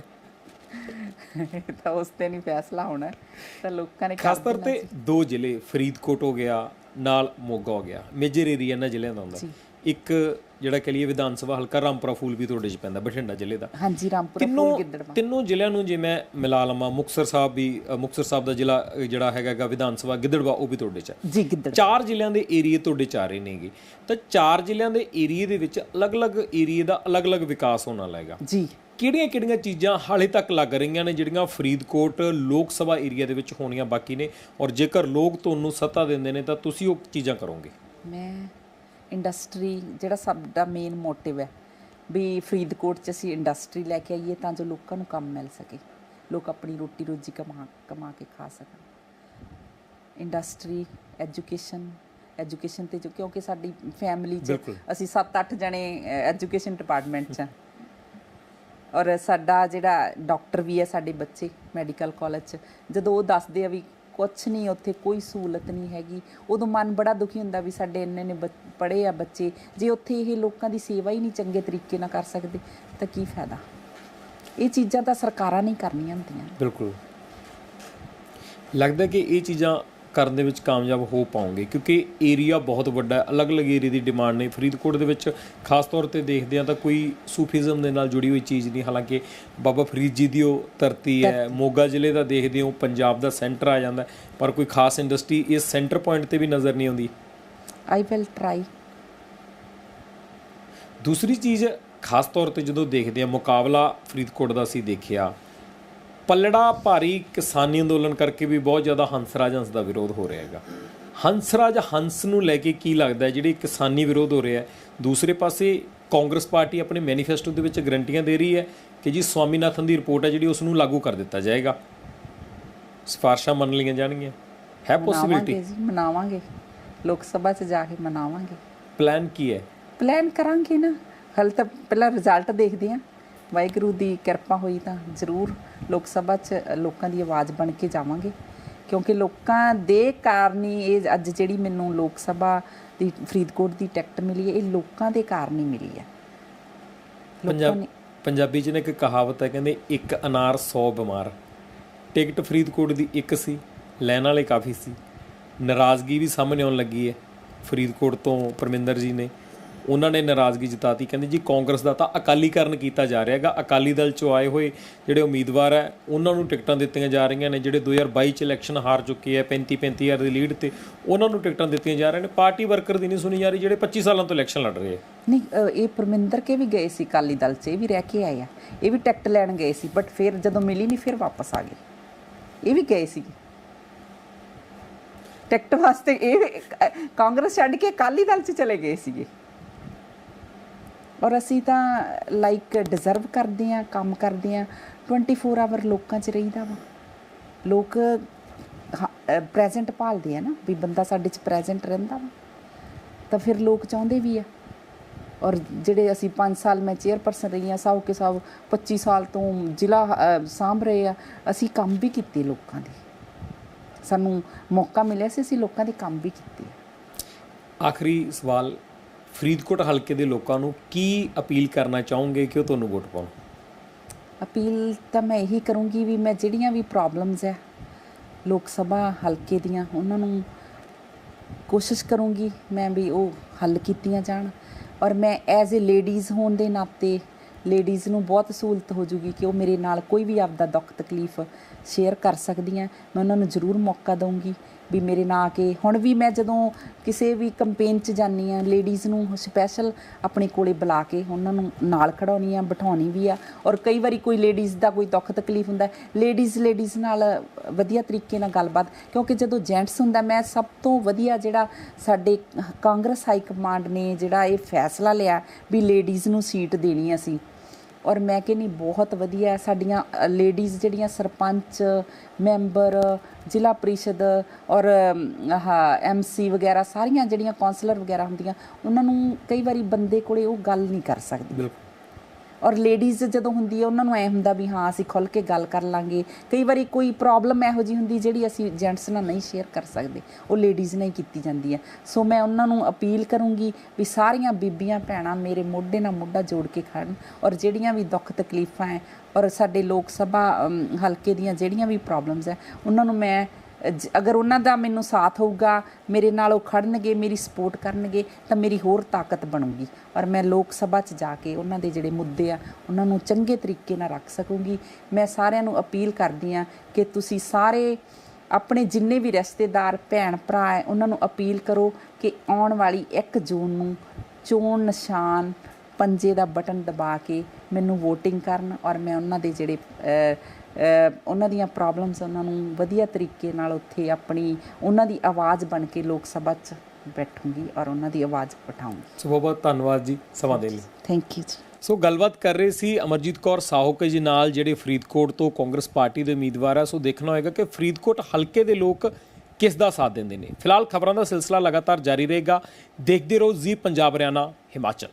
Speaker 2: ਇਹ ਤਾਂ ਉਸ ਤੇ ਨਹੀਂ ਫੈਸਲਾ ਹੋਣਾ। ਹੈ। ਤਾਂ ਲੋਕਾਂ ਨੇ
Speaker 1: ਖਾਸ ਤੌਰ ਤੇ ਦੋ ਜ਼ਿਲ੍ਹੇ ਫਰੀਦਕੋਟ ਹੋ ਗਿਆ ਨਾਲ ਮੋਗਾ ਹੋ ਗਿਆ। ਮੇਜਰ ਏਰੀਆ ਇਹਨਾਂ ਜ਼ਿਲ੍ਹਿਆਂ ਦਾ ਹੁੰਦਾ। ਇੱਕ ਜਿਹੜਾ ਕਹ ਲਈਏ ਵਿਧਾਨ ਸਭਾ ਹਲਕਾ ਰਾਮਪੁਰਾ ਫੂਲ ਵੀ ਤੁਹਾਡੇ 'ਚ ਪੈਂਦਾ ਬਠਿੰਡਾ ਜ਼ਿਲ੍ਹੇ ਦਾ।
Speaker 2: ਹਾਂਜੀ ਰਾਮਪੁਰਾ ਫੂਲ ਗਿੱਦੜਵਾ।
Speaker 1: ਤਿੰਨੋਂ ਜ਼ਿਲ੍ਹਿਆਂ ਨੂੰ ਜੇ ਮੈਂ ਮਿਲਾ ਲਵਾਂ ਮੁਕਤਸਰ ਸਾਹਿਬ ਵੀ ਅ, ਮੁਕਤਸਰ ਸਾਹਿਬ ਦਾ ਜ਼ਿਲ੍ਹਾ ਜਿਹੜਾ ਹੈਗਾਗਾ ਵਿਧਾਨ ਸਭਾ ਗਿੱਦੜਵਾ ਉਹ ਵੀ ਤੁਹਾਡੇ 'ਚ ਹੈ।
Speaker 2: ਜੀ ਗਿੱਦੜ
Speaker 1: ਚਾਰ ਜ਼ਿਲ੍ਹਿਆਂ ਦੇ ਏਰੀਏ ਤੁਹਾਡੇ ਚਾਰੇ ਨੇਗੇ। ਤਾਂ ਚਾਰ ਜ਼ਿਲ੍ਹਿਆਂ ਦੇ ਏਰੀਏ ਦੇ ਵਿੱਚ ਅਲੱਗ-ਅਲੱਗ ਏਰੀਏ ਦਾ ਅਲੱਗ-ਅਲੱਗ ਵਿਕਾਸ ਹੋਣਾ ਲੱਗਾ
Speaker 2: ਜੀ।
Speaker 1: ਕਿਹੜੀਆਂ-ਕਿਹੜੀਆਂ ਚੀਜ਼ਾਂ ਹਾਲੇ ਤੱਕ ਲੱਗ ਰਹੀਆਂ ਨੇ ਜਿਹੜੀਆਂ ਫਰੀਦਕੋਟ ਲੋਕ ਸਭਾ ਏਰੀਆ ਦੇ ਵਿੱਚ ਹੋਣੀਆਂ ਬਾਕੀ ਨੇ? ਔਰ ਜੇਕਰ ਲੋਕ ਤੁਹਾਨੂੰ ਸੱਤਾ ਦਿੰਦੇ ਨੇ ਤਾਂ ਤੁਸੀਂ ਉਹ ਚੀਜ਼ਾਂ ਕਰੋਗੇ?
Speaker 2: ਮੈਂ ਇੰਡਸਟਰੀ ਜਿਹੜਾ ਸਾਡਾ ਮੇਨ ਮੋਟਿਵ ਹੈ ਵੀ ਫਰੀਦਕੋਟ 'ਚ ਅਸੀਂ ਇੰਡਸਟਰੀ ਲੈ ਕੇ ਆਈਏ ਤਾਂ ਜੋ ਲੋਕਾਂ ਨੂੰ ਕੰਮ ਮਿਲ ਸਕੇ। ਲੋਕ ਆਪਣੀ ਰੋਟੀ ਰੋਜੀ ਕਮਾ ਕਮਾ ਕੇ ਖਾ ਸਕਣ। ਇੰਡਸਟਰੀ ਐਜੂਕੇਸ਼ਨ ਐਜੂਕੇਸ਼ਨ ਤੇ ਜੋ ਕਿਉਂਕਿ ਸਾਡੀ ਫੈਮਿਲੀ 'ਚ। ਅਸੀਂ 7-8 ਜਣੇ ਐਜੂਕੇਸ਼ਨ ਡਿਪਾਰਟਮੈਂਟ 'ਚ ਹਾਂ। ਔਰ ਸਾਡਾ ਜਿਹੜਾ ਡਾਕਟਰ ਵੀ ਹੈ, ਸਾਡੇ ਬੱਚੇ ਮੈਡੀਕਲ ਕਾਲਜ 'ਚ, ਜਦੋਂ ਉਹ ਦੱਸਦੇ ਆ ਵੀ ਕੁਛ ਨਹੀਂ, ਉੱਥੇ ਕੋਈ ਸਹੂਲਤ ਨਹੀਂ ਹੈਗੀ। ਉਦੋਂ ਮਨ ਬੜਾ ਦੁਖੀ ਹੁੰਦਾ ਵੀ ਸਾਡੇ ਇੰਨੇ ਨੇ ਪੜ੍ਹੇ ਆ ਬੱਚੇ। ਜੇ ਉੱਥੇ ਇਹ ਲੋਕਾਂ ਦੀ ਸੇਵਾ ਹੀ ਨਹੀਂ ਚੰਗੇ ਤਰੀਕੇ ਨਾਲ ਕਰ ਸਕਦੇ, ਤਾਂ ਕੀ ਫਾਇਦਾ? ਇਹ ਚੀਜ਼ਾਂ ਤਾਂ ਸਰਕਾਰਾਂ ਨਹੀਂ ਕਰਨੀਆਂ ਹੁੰਦੀਆਂ।
Speaker 1: ਬਿਲਕੁਲ। ਲੱਗਦਾ ਕਿ ਇਹ ਚੀਜ਼ਾਂ ਕਰਨ ਦੇ ਵਿੱਚ ਕਾਮਯਾਬ ਹੋ ਪਾਉਂਗੇ ਕਿਉਂਕਿ ਏਰੀਆ ਬਹੁਤ ਵੱਡਾ ਹੈ ਅਲੱਗ-ਅਲੱਗ ਏਰੀਆ ਦੀ ਡਿਮਾਂਡ ਨੇ। ਫਰੀਦਕੋਟ ਦੇ ਵਿੱਚ ਖਾਸ ਤੌਰ ਤੇ ਦੇਖਦੇ ਆ ਤਾਂ ਕੋਈ ਸੂਫੀਜ਼ਮ ਦੇ ਨਾਲ ਜੁੜੀ ਹੋਈ ਚੀਜ਼ ਨਹੀਂ ਹਾਲਾਂਕਿ ਬਾਬਾ ਫਰੀਦ ਜੀ ਦੀ ਉਹ ਧਰਤੀ ਹੈ ਮੋਗਾ ਜ਼ਿਲ੍ਹੇ ਦਾ ਦੇਖਦੇ ਹੋ ਪੰਜਾਬ ਦਾ ਸੈਂਟਰ ਆ ਜਾਂਦਾ ਹੈ, ਪਰ ਕੋਈ ਖਾਸ ਇੰਡਸਟਰੀ ਇਸ ਸੈਂਟਰ ਪੁਆਇੰਟ ਤੇ ਵੀ ਨਜ਼ਰ ਨਹੀਂ ਆਉਂਦੀ।
Speaker 2: ਆਈ ਵਿਲ ਟਰਾਈ
Speaker 1: ਦੂਸਰੀ ਚੀਜ਼ ਖਾਸ ਤੌਰ ਤੇ ਜਦੋਂ ਦੇਖਦੇ ਆ ਮੁਕਾਬਲਾ ਫਰੀਦਕੋਟ ਦਾ ਅਸੀਂ ਦੇਖਿਆ ਪੱਲੜਾ ਭਾਰੀ ਕਿਸਾਨੀ ਅੰਦੋਲਨ ਕਰਕੇ ਵੀ ਬਹੁਤ ਜ਼ਿਆਦਾ ਹੰਸਰਾਜ ਹੰਸ ਦਾ ਵਿਰੋਧ ਹੋ ਰਿਹਾ ਹੈਗਾ। ਹੰਸਰਾਜ ਹੰਸ ਨੂੰ ਲੈ ਕੇ ਕੀ ਲੱਗਦਾ ਜਿਹੜੀ ਕਿਸਾਨੀ ਵਿਰੋਧ ਹੋ ਰਿਹਾ ਹੈ। ਦੂਸਰੇ ਪਾਸੇ ਕਾਂਗਰਸ ਪਾਰਟੀ ਆਪਣੇ ਮੈਨੀਫੈਸਟੋ ਦੇ ਵਿੱਚ ਗਰੰਟੀਆਂ ਦੇ ਰਹੀ ਹੈ ਕਿ ਜੀ ਸਵਾਮੀਨਾਥਨ ਦੀ ਰਿਪੋਰਟ ਹੈ ਜਿਹੜੀ ਉਸ ਨੂੰ ਲਾਗੂ ਕਰ ਦਿੱਤਾ ਜਾਏਗਾ। ਸਿਫਾਰਸ਼ਾਂ ਮੰਨ ਲਈਆਂ ਜਾਣਗੀਆਂ। ਹੈ ਪੋਸਿਬਿਲਿਟੀ
Speaker 2: ਮਨਾਵਾਂਗੇ। ਲੋਕ ਸਭਾ 'ਚ ਜਾ ਕੇ ਮਨਾਵਾਂਗੇ।
Speaker 1: ਪਲਾਨ ਕੀ ਹੈ?
Speaker 2: ਪਲਾਨ ਕਰਾਂਗੇ ਨਾ। ਹਲ ਤਾਂ ਪਹਿਲਾਂ ਰਿਜ਼ਲਟ ਦੇਖਦੇ ਹਾਂ। ਵਾਹਿਗੁਰੂ ਦੀ ਕਿਰਪਾ ਹੋਈ ਤਾਂ ਜ਼ਰੂਰ ਲੋਕ ਸਭਾ 'ਚ ਲੋਕਾਂ ਦੀ ਆਵਾਜ਼ ਬਣ ਕੇ ਜਾਵਾਂਗੇ। ਕਿਉਂਕਿ ਲੋਕਾਂ ਦੇ ਕਾਰਨ ਹੀ ਇਹ ਅੱਜ ਜਿਹੜੀ ਮੈਨੂੰ ਲੋਕ ਸਭਾ ਦੀ ਫਰੀਦਕੋਟ ਦੀ ਟਿਕਟ ਮਿਲੀ ਹੈ ਇਹ ਲੋਕਾਂ ਦੇ ਕਾਰਨ ਹੀ ਮਿਲੀ ਹੈ।
Speaker 1: ਪੰਜਾਬੀ 'ਚ ਨਾ ਇੱਕ ਕਹਾਵਤ ਹੈ ਕਹਿੰਦੇ ਇੱਕ ਅਨਾਰ 100 ਬਿਮਾਰ। ਟਿਕਟ ਫਰੀਦਕੋਟ ਦੀ ਇੱਕ ਸੀ ਲੈਣ ਵਾਲੇ ਕਾਫੀ ਸੀ। ਨਾਰਾਜ਼ਗੀ ਵੀ ਸਾਹਮਣੇ ਆਉਣ ਲੱਗੀ ਹੈ। ਫਰੀਦਕੋਟ ਤੋਂ ਪਰਮਿੰਦਰ ਜੀ ਨੇ ਉਹਨਾਂ ਨੇ ਨਾਰਾਜ਼ਗੀ ਜਤਾਤੀ। ਕਹਿੰਦੇ ਜੀ ਕਾਂਗਰਸ ਦਾ ਤਾਂ ਅਕਾਲੀਕਰਨ ਕੀਤਾ ਜਾ ਰਿਹਾ ਹੈਗਾ। ਅਕਾਲੀ ਦਲ ਚੋਂ ਆਏ ਹੋਏ ਜਿਹੜੇ ਉਮੀਦਵਾਰ ਹੈ, ਉਹਨਾਂ ਨੂੰ ਟਿਕਟਾਂ ਦਿੱਤੀਆਂ ਜਾ ਰਹੀਆਂ ਨੇ। ਜਿਹੜੇ 2022 ਚ ਇਲੈਕਸ਼ਨ ਹਾਰ ਚੁੱਕੇ ਹੈ 35 35000 ਦੀ ਲੀਡ ਤੇ, ਉਹਨਾਂ ਨੂੰ ਟਿਕਟਾਂ ਦਿੱਤੀਆਂ ਜਾ ਰਹੀਆਂ ਨੇ। ਪਾਰਟੀ ਵਰਕਰ ਦੀ ਨਹੀਂ ਸੁਣੀ ਜਾ ਰਹੀ, ਜਿਹੜੇ 25 ਸਾਲਾਂ ਤੋਂ ਇਲੈਕਸ਼ਨ ਲੜ ਰਹੇ ਹੈ
Speaker 2: ਨਹੀਂ ਇਹ ਪਰਮਿੰਦਰ ਕੇ ਵੀ ਗਏ ਸੀ ਅਕਾਲੀ ਦਲ 'ਚ, ਇਹ ਵੀ ਰਹਿ ਕੇ ਆਏ ਆ। ਇਹ ਵੀ ਟਿਕਟ ਲੈਣ ਗਏ ਸੀ ਬਟ ਫਿਰ ਜਦੋਂ ਮਿਲੀ ਨਹੀਂ, ਫਿਰ ਵਾਪਸ ਆ ਗਏ। ਇਹ ਵੀ ਗਏ ਸੀ। ਟਿਕਟ ਵਾਸਤੇ ਇਹ ਕਾਂਗਰਸ ਛੱਡ ਕੇ ਅਕਾਲੀ ਦਲ 'ਚ ਚਲੇ ਗਏ ਸੀਗੇ। ਔਰ ਅਸੀਂ ਤਾਂ ਲਾਈਕ ਡਿਜ਼ਰਵ ਕਰਦੇ ਆ ਕੰਮ ਕਰਦੇ ਆ 24 ਆਵਰ ਲੋਕਾਂ 'ਚ ਰਹੀਦਾ ਵਾ। ਲੋਕ ਪ੍ਰੈਜ਼ੈਂਟ ਭਾਲਦੇ ਆ ਨਾ, ਵੀ ਬੰਦਾ ਸਾਡੇ 'ਚ ਪ੍ਰੈਜ਼ੈਂਟ ਰਹਿੰਦਾ ਵਾ। ਤਾਂ ਫਿਰ ਲੋਕ ਚਾਹੁੰਦੇ ਵੀ ਆ। ਔਰ ਜਿਹੜੇ ਅਸੀਂ 5 ਸਾਲ ਮੈਂ ਚੇਅਰਪਰਸਨ ਰਹੀ ਹਾਂ ਸਭ ਕੇ ਸਭ 25 ਸਾਲ ਤੋਂ ਜ਼ਿਲ੍ਹਾ ਸਾਂਭ ਰਹੇ ਆ, ਅਸੀਂ ਕੰਮ ਵੀ ਕੀਤੇ ਲੋਕਾਂ ਦੇ। ਸਾਨੂੰ ਮੌਕਾ ਮਿਲਿਆ ਸੀ, ਅਸੀਂ ਲੋਕਾਂ ਦੇ ਕੰਮ ਵੀ ਕੀਤੇ।
Speaker 1: ਆਖਰੀ ਸਵਾਲ ਫਰੀਦਕੋਟ ਹਲਕੇ ਦੇ ਲੋਕਾਂ ਨੂੰ ਕੀ ਅਪੀਲ ਕਰਨਾ ਚਾਹੋਗੇ ਕਿ ਉਹ ਤੁਹਾਨੂੰ ਵੋਟ ਪਾਉਣ?
Speaker 2: ਅਪੀਲ ਤਾਂ ਮੈਂ ਇਹੀ ਕਰੂੰਗੀ ਵੀ ਮੈਂ ਜਿਹੜੀਆਂ ਵੀ ਪ੍ਰੋਬਲਮਸ ਹੈ ਲੋਕ ਸਭਾ ਹਲਕੇ ਦੀਆਂ, ਉਹਨਾਂ ਨੂੰ ਕੋਸ਼ਿਸ਼ ਕਰੂੰਗੀ ਮੈਂ ਵੀ ਉਹ ਹੱਲ ਕੀਤੀਆਂ ਜਾਣ। ਔਰ ਮੈਂ ਐਜ਼ ਅ ਲੇਡੀਜ਼ ਹੋਣ ਦੇ ਨਾਤੇ ਲੇਡੀਜ਼ ਨੂੰ ਬਹੁਤ ਸਹੂਲਤ ਹੋ ਜੂਗੀ ਕਿ ਉਹ ਮੇਰੇ ਨਾਲ ਕੋਈ ਵੀ ਆਪਦਾ ਦੁੱਖ ਤਕਲੀਫ ਸ਼ੇਅਰ ਕਰ ਸਕਦੀਆਂ। ਮੈਂ ਉਹਨਾਂ ਨੂੰ ਜ਼ਰੂਰ ਮੌਕਾ ਦਊਂਗੀ ਵੀ ਮੇਰੇ ਨਾਲ ਆ ਕੇ, ਹੁਣ ਵੀ ਮੈਂ ਜਦੋਂ ਕਿਸੇ ਵੀ ਕੰਪੇਨ 'ਚ ਜਾਂਦੀ ਆ ਲੇਡੀਜ਼ ਨੂੰ ਸਪੈਸ਼ਲ ਆਪਣੇ ਕੋਲੇ ਬੁਲਾ ਕੇ ਉਹਨਾਂ ਨੂੰ ਨਾਲ ਖੜਾਉਣੀ ਆ, ਬਿਠਾਉਣੀ ਵੀ ਆ ਔਰ ਕਈ ਵਾਰੀ ਕੋਈ ਲੇਡੀਜ਼ ਦਾ ਕੋਈ ਦੁੱਖ ਤਕਲੀਫ ਹੁੰਦਾ ਲੇਡੀਜ਼ ਲੇਡੀਜ਼ ਨਾਲ ਵਧੀਆ ਤਰੀਕੇ ਨਾਲ ਗੱਲਬਾਤ, ਕਿਉਂਕਿ ਜਦੋਂ ਜੈਂਟਸ ਹੁੰਦਾ, ਮੈਂ ਸਭ ਤੋਂ ਵਧੀਆ ਜਿਹੜਾ ਸਾਡੇ ਕਾਂਗਰਸ ਹਾਈ ਕਮਾਂਡ ਨੇ ਜਿਹੜਾ ਇਹ ਫੈਸਲਾ ਲਿਆ ਵੀ ਲੇਡੀਜ਼ ਨੂੰ ਸੀਟ ਦੇਣੀ ਅਸੀਂ। ਔਰ ਮੈਂ ਕਹਿੰਦੀ ਬਹੁਤ ਵਧੀਆ ਸਾਡੀਆਂ ਲੇਡੀਜ਼ ਜਿਹੜੀਆਂ ਸਰਪੰਚ ਮੈਂਬਰ ਜ਼ਿਲ੍ਹਾ ਪਰਿਸ਼ਦ ਔਰ ਅਮ, ਆਹ ਐਮਸੀ ਵਗੈਰਾ ਸਾਰੀਆਂ ਜਿਹੜੀਆਂ ਕਾਉਂਸਲਰ ਵਗੈਰਾ ਹੁੰਦੀਆਂ ਉਹਨਾਂ ਨੂੰ ਕਈ ਵਾਰੀ ਬੰਦੇ ਕੋਲੇ ਉਹ ਗੱਲ ਨਹੀਂ ਕਰ ਸਕਦੀ।
Speaker 1: ਬਿਲਕੁਲ।
Speaker 2: ਔਰ ਲੇਡੀਜ਼ ਜਦੋਂ ਹੁੰਦੀ ਹੈ, ਉਹਨਾਂ ਨੂੰ ਐ ਹੁੰਦਾ ਵੀ ਹਾਂ, ਅਸੀਂ ਖੁੱਲ ਕੇ ਗੱਲ ਕਰ ਲਾਂਗੇ। ਕਈ ਵਾਰੀ ਕੋਈ ਪ੍ਰੋਬਲਮ ਇਹੋ ਜੀ ਹੁੰਦੀ ਜਿਹੜੀ ਅਸੀਂ ਜੈਂਟਸ ਨਾਲ ਨਹੀਂ ਸ਼ੇਅਰ ਕਰ ਸਕਦੇ। ਉਹ ਲੇਡੀਜ਼ ਨਾਲ ਹੀ ਕੀਤੀ ਜਾਂਦੀ ਹੈ। ਸੋ ਮੈਂ ਉਹਨਾਂ ਨੂੰ ਅਪੀਲ ਕਰੂੰਗੀ ਵੀ ਸਾਰੀਆਂ ਬੀਬੀਆਂ ਭੈਣਾਂ ਮੇਰੇ ਮੋਢੇ ਨਾਲ ਮੋਢਾ ਜੋੜ ਕੇ ਖੜਨ ਔਰ ਜਿਹੜੀਆਂ ਵੀ ਦੁੱਖ ਤਕਲੀਫਾਂ ਹੈ ਔਰ ਸਾਡੇ ਲੋਕ ਸਭਾ ਹਲਕੇ ਦੀਆਂ ਜਿਹੜੀਆਂ ਵੀ ਪ੍ਰੋਬਲਮਸ ਹੈ, ਉਹਨਾਂ ਨੂੰ ਮੈਂ ਅਗਰ ਉਹਨਾਂ ਦਾ ਮੈਨੂੰ ਸਾਥ ਹੋਊਗਾ, ਮੇਰੇ ਨਾਲ ਉਹ ਖੜਨਗੇ, ਮੇਰੀ ਸਪੋਰਟ ਕਰਨਗੇ, ਤਾਂ ਮੇਰੀ ਹੋਰ ਤਾਕਤ ਬਣੂਗੀ। ਔਰ ਮੈਂ ਲੋਕ ਸਭਾ 'ਚ ਜਾ ਕੇ ਉਹਨਾਂ ਦੇ ਜਿਹੜੇ ਮੁੱਦੇ ਆ, ਉਹਨਾਂ ਨੂੰ ਚੰਗੇ ਤਰੀਕੇ ਨਾਲ ਰੱਖ ਸਕੂੰਗੀ। ਮੈਂ ਸਾਰਿਆਂ ਨੂੰ ਅਪੀਲ ਕਰਦੀ ਆ ਕਿ ਤੁਸੀਂ ਸਾਰੇ ਆਪਣੇ ਜਿੰਨੇ ਵੀ ਰਿਸ਼ਤੇਦਾਰ, ਭੈਣ, ਭਰਾ ਹੈ, ਉਹਨਾਂ ਨੂੰ ਅਪੀਲ ਕਰੋ ਕਿ ਆਉਣ ਵਾਲੀ 1 ਜੂਨ ਨੂੰ ਚੋਣ ਨਿਸ਼ਾਨ ਪੰਜੇ ਦਾ ਬਟਨ ਦਬਾ ਕੇ ਮੈਨੂੰ VOTING ਕਰਨ ਔਰ ਮੈਂ ਉਹਨਾਂ ਦੇ ਜਿਹੜੇ ਉਹਨਾਂ ਦੀਆਂ ਪ੍ਰੋਬਲਮਸ ਉਹਨਾਂ ਨੂੰ ਵਧੀਆ ਤਰੀਕੇ ਨਾਲ ਉੱਥੇ ਆਪਣੀ ਉਹਨਾਂ ਦੀ ਆਵਾਜ਼ ਬਣ ਕੇ ਲੋਕ ਸਭਾ 'ਚ ਬੈਠੂੰਗੀ ਔਰ ਉਹਨਾਂ ਦੀ ਆਵਾਜ਼ ਉਠਾਉਂਗੀ
Speaker 1: ਸੋ ਬਹੁਤ ਬਹੁਤ ਧੰਨਵਾਦ ਜੀ ਸਮਾਂ ਦੇਣ ਲਈ।
Speaker 2: ਥੈਂਕ ਯੂ ਜੀ।
Speaker 1: ਸੋ ਗੱਲਬਾਤ ਕਰ ਰਹੇ ਸੀ ਅਮਰਜੀਤ ਕੌਰ ਸਾਹੋਕੇ ਜੀ ਨਾਲ ਜਿਹੜੇ ਫਰੀਦਕੋਟ ਤੋਂ ਕਾਂਗਰਸ ਪਾਰਟੀ ਦੇ ਉਮੀਦਵਾਰ ਆ। ਸੋ ਦੇਖਣਾ ਹੋਏਗਾ ਕਿ ਫਰੀਦਕੋਟ ਹਲਕੇ ਦੇ ਲੋਕ ਕਿਸ ਦਾ ਸਾਥ ਦਿੰਦੇ ਨੇ। ਫਿਲਹਾਲ ਖਬਰਾਂ ਦਾ ਸਿਲਸਿਲਾ ਲਗਾਤਾਰ ਜਾਰੀ ਰਹੇਗਾ। ਦੇਖਦੇ ਰਹੋ ਜੀ ਪੰਜਾਬ ਹਰਿਆਣਾ ਹਿਮਾਚਲ।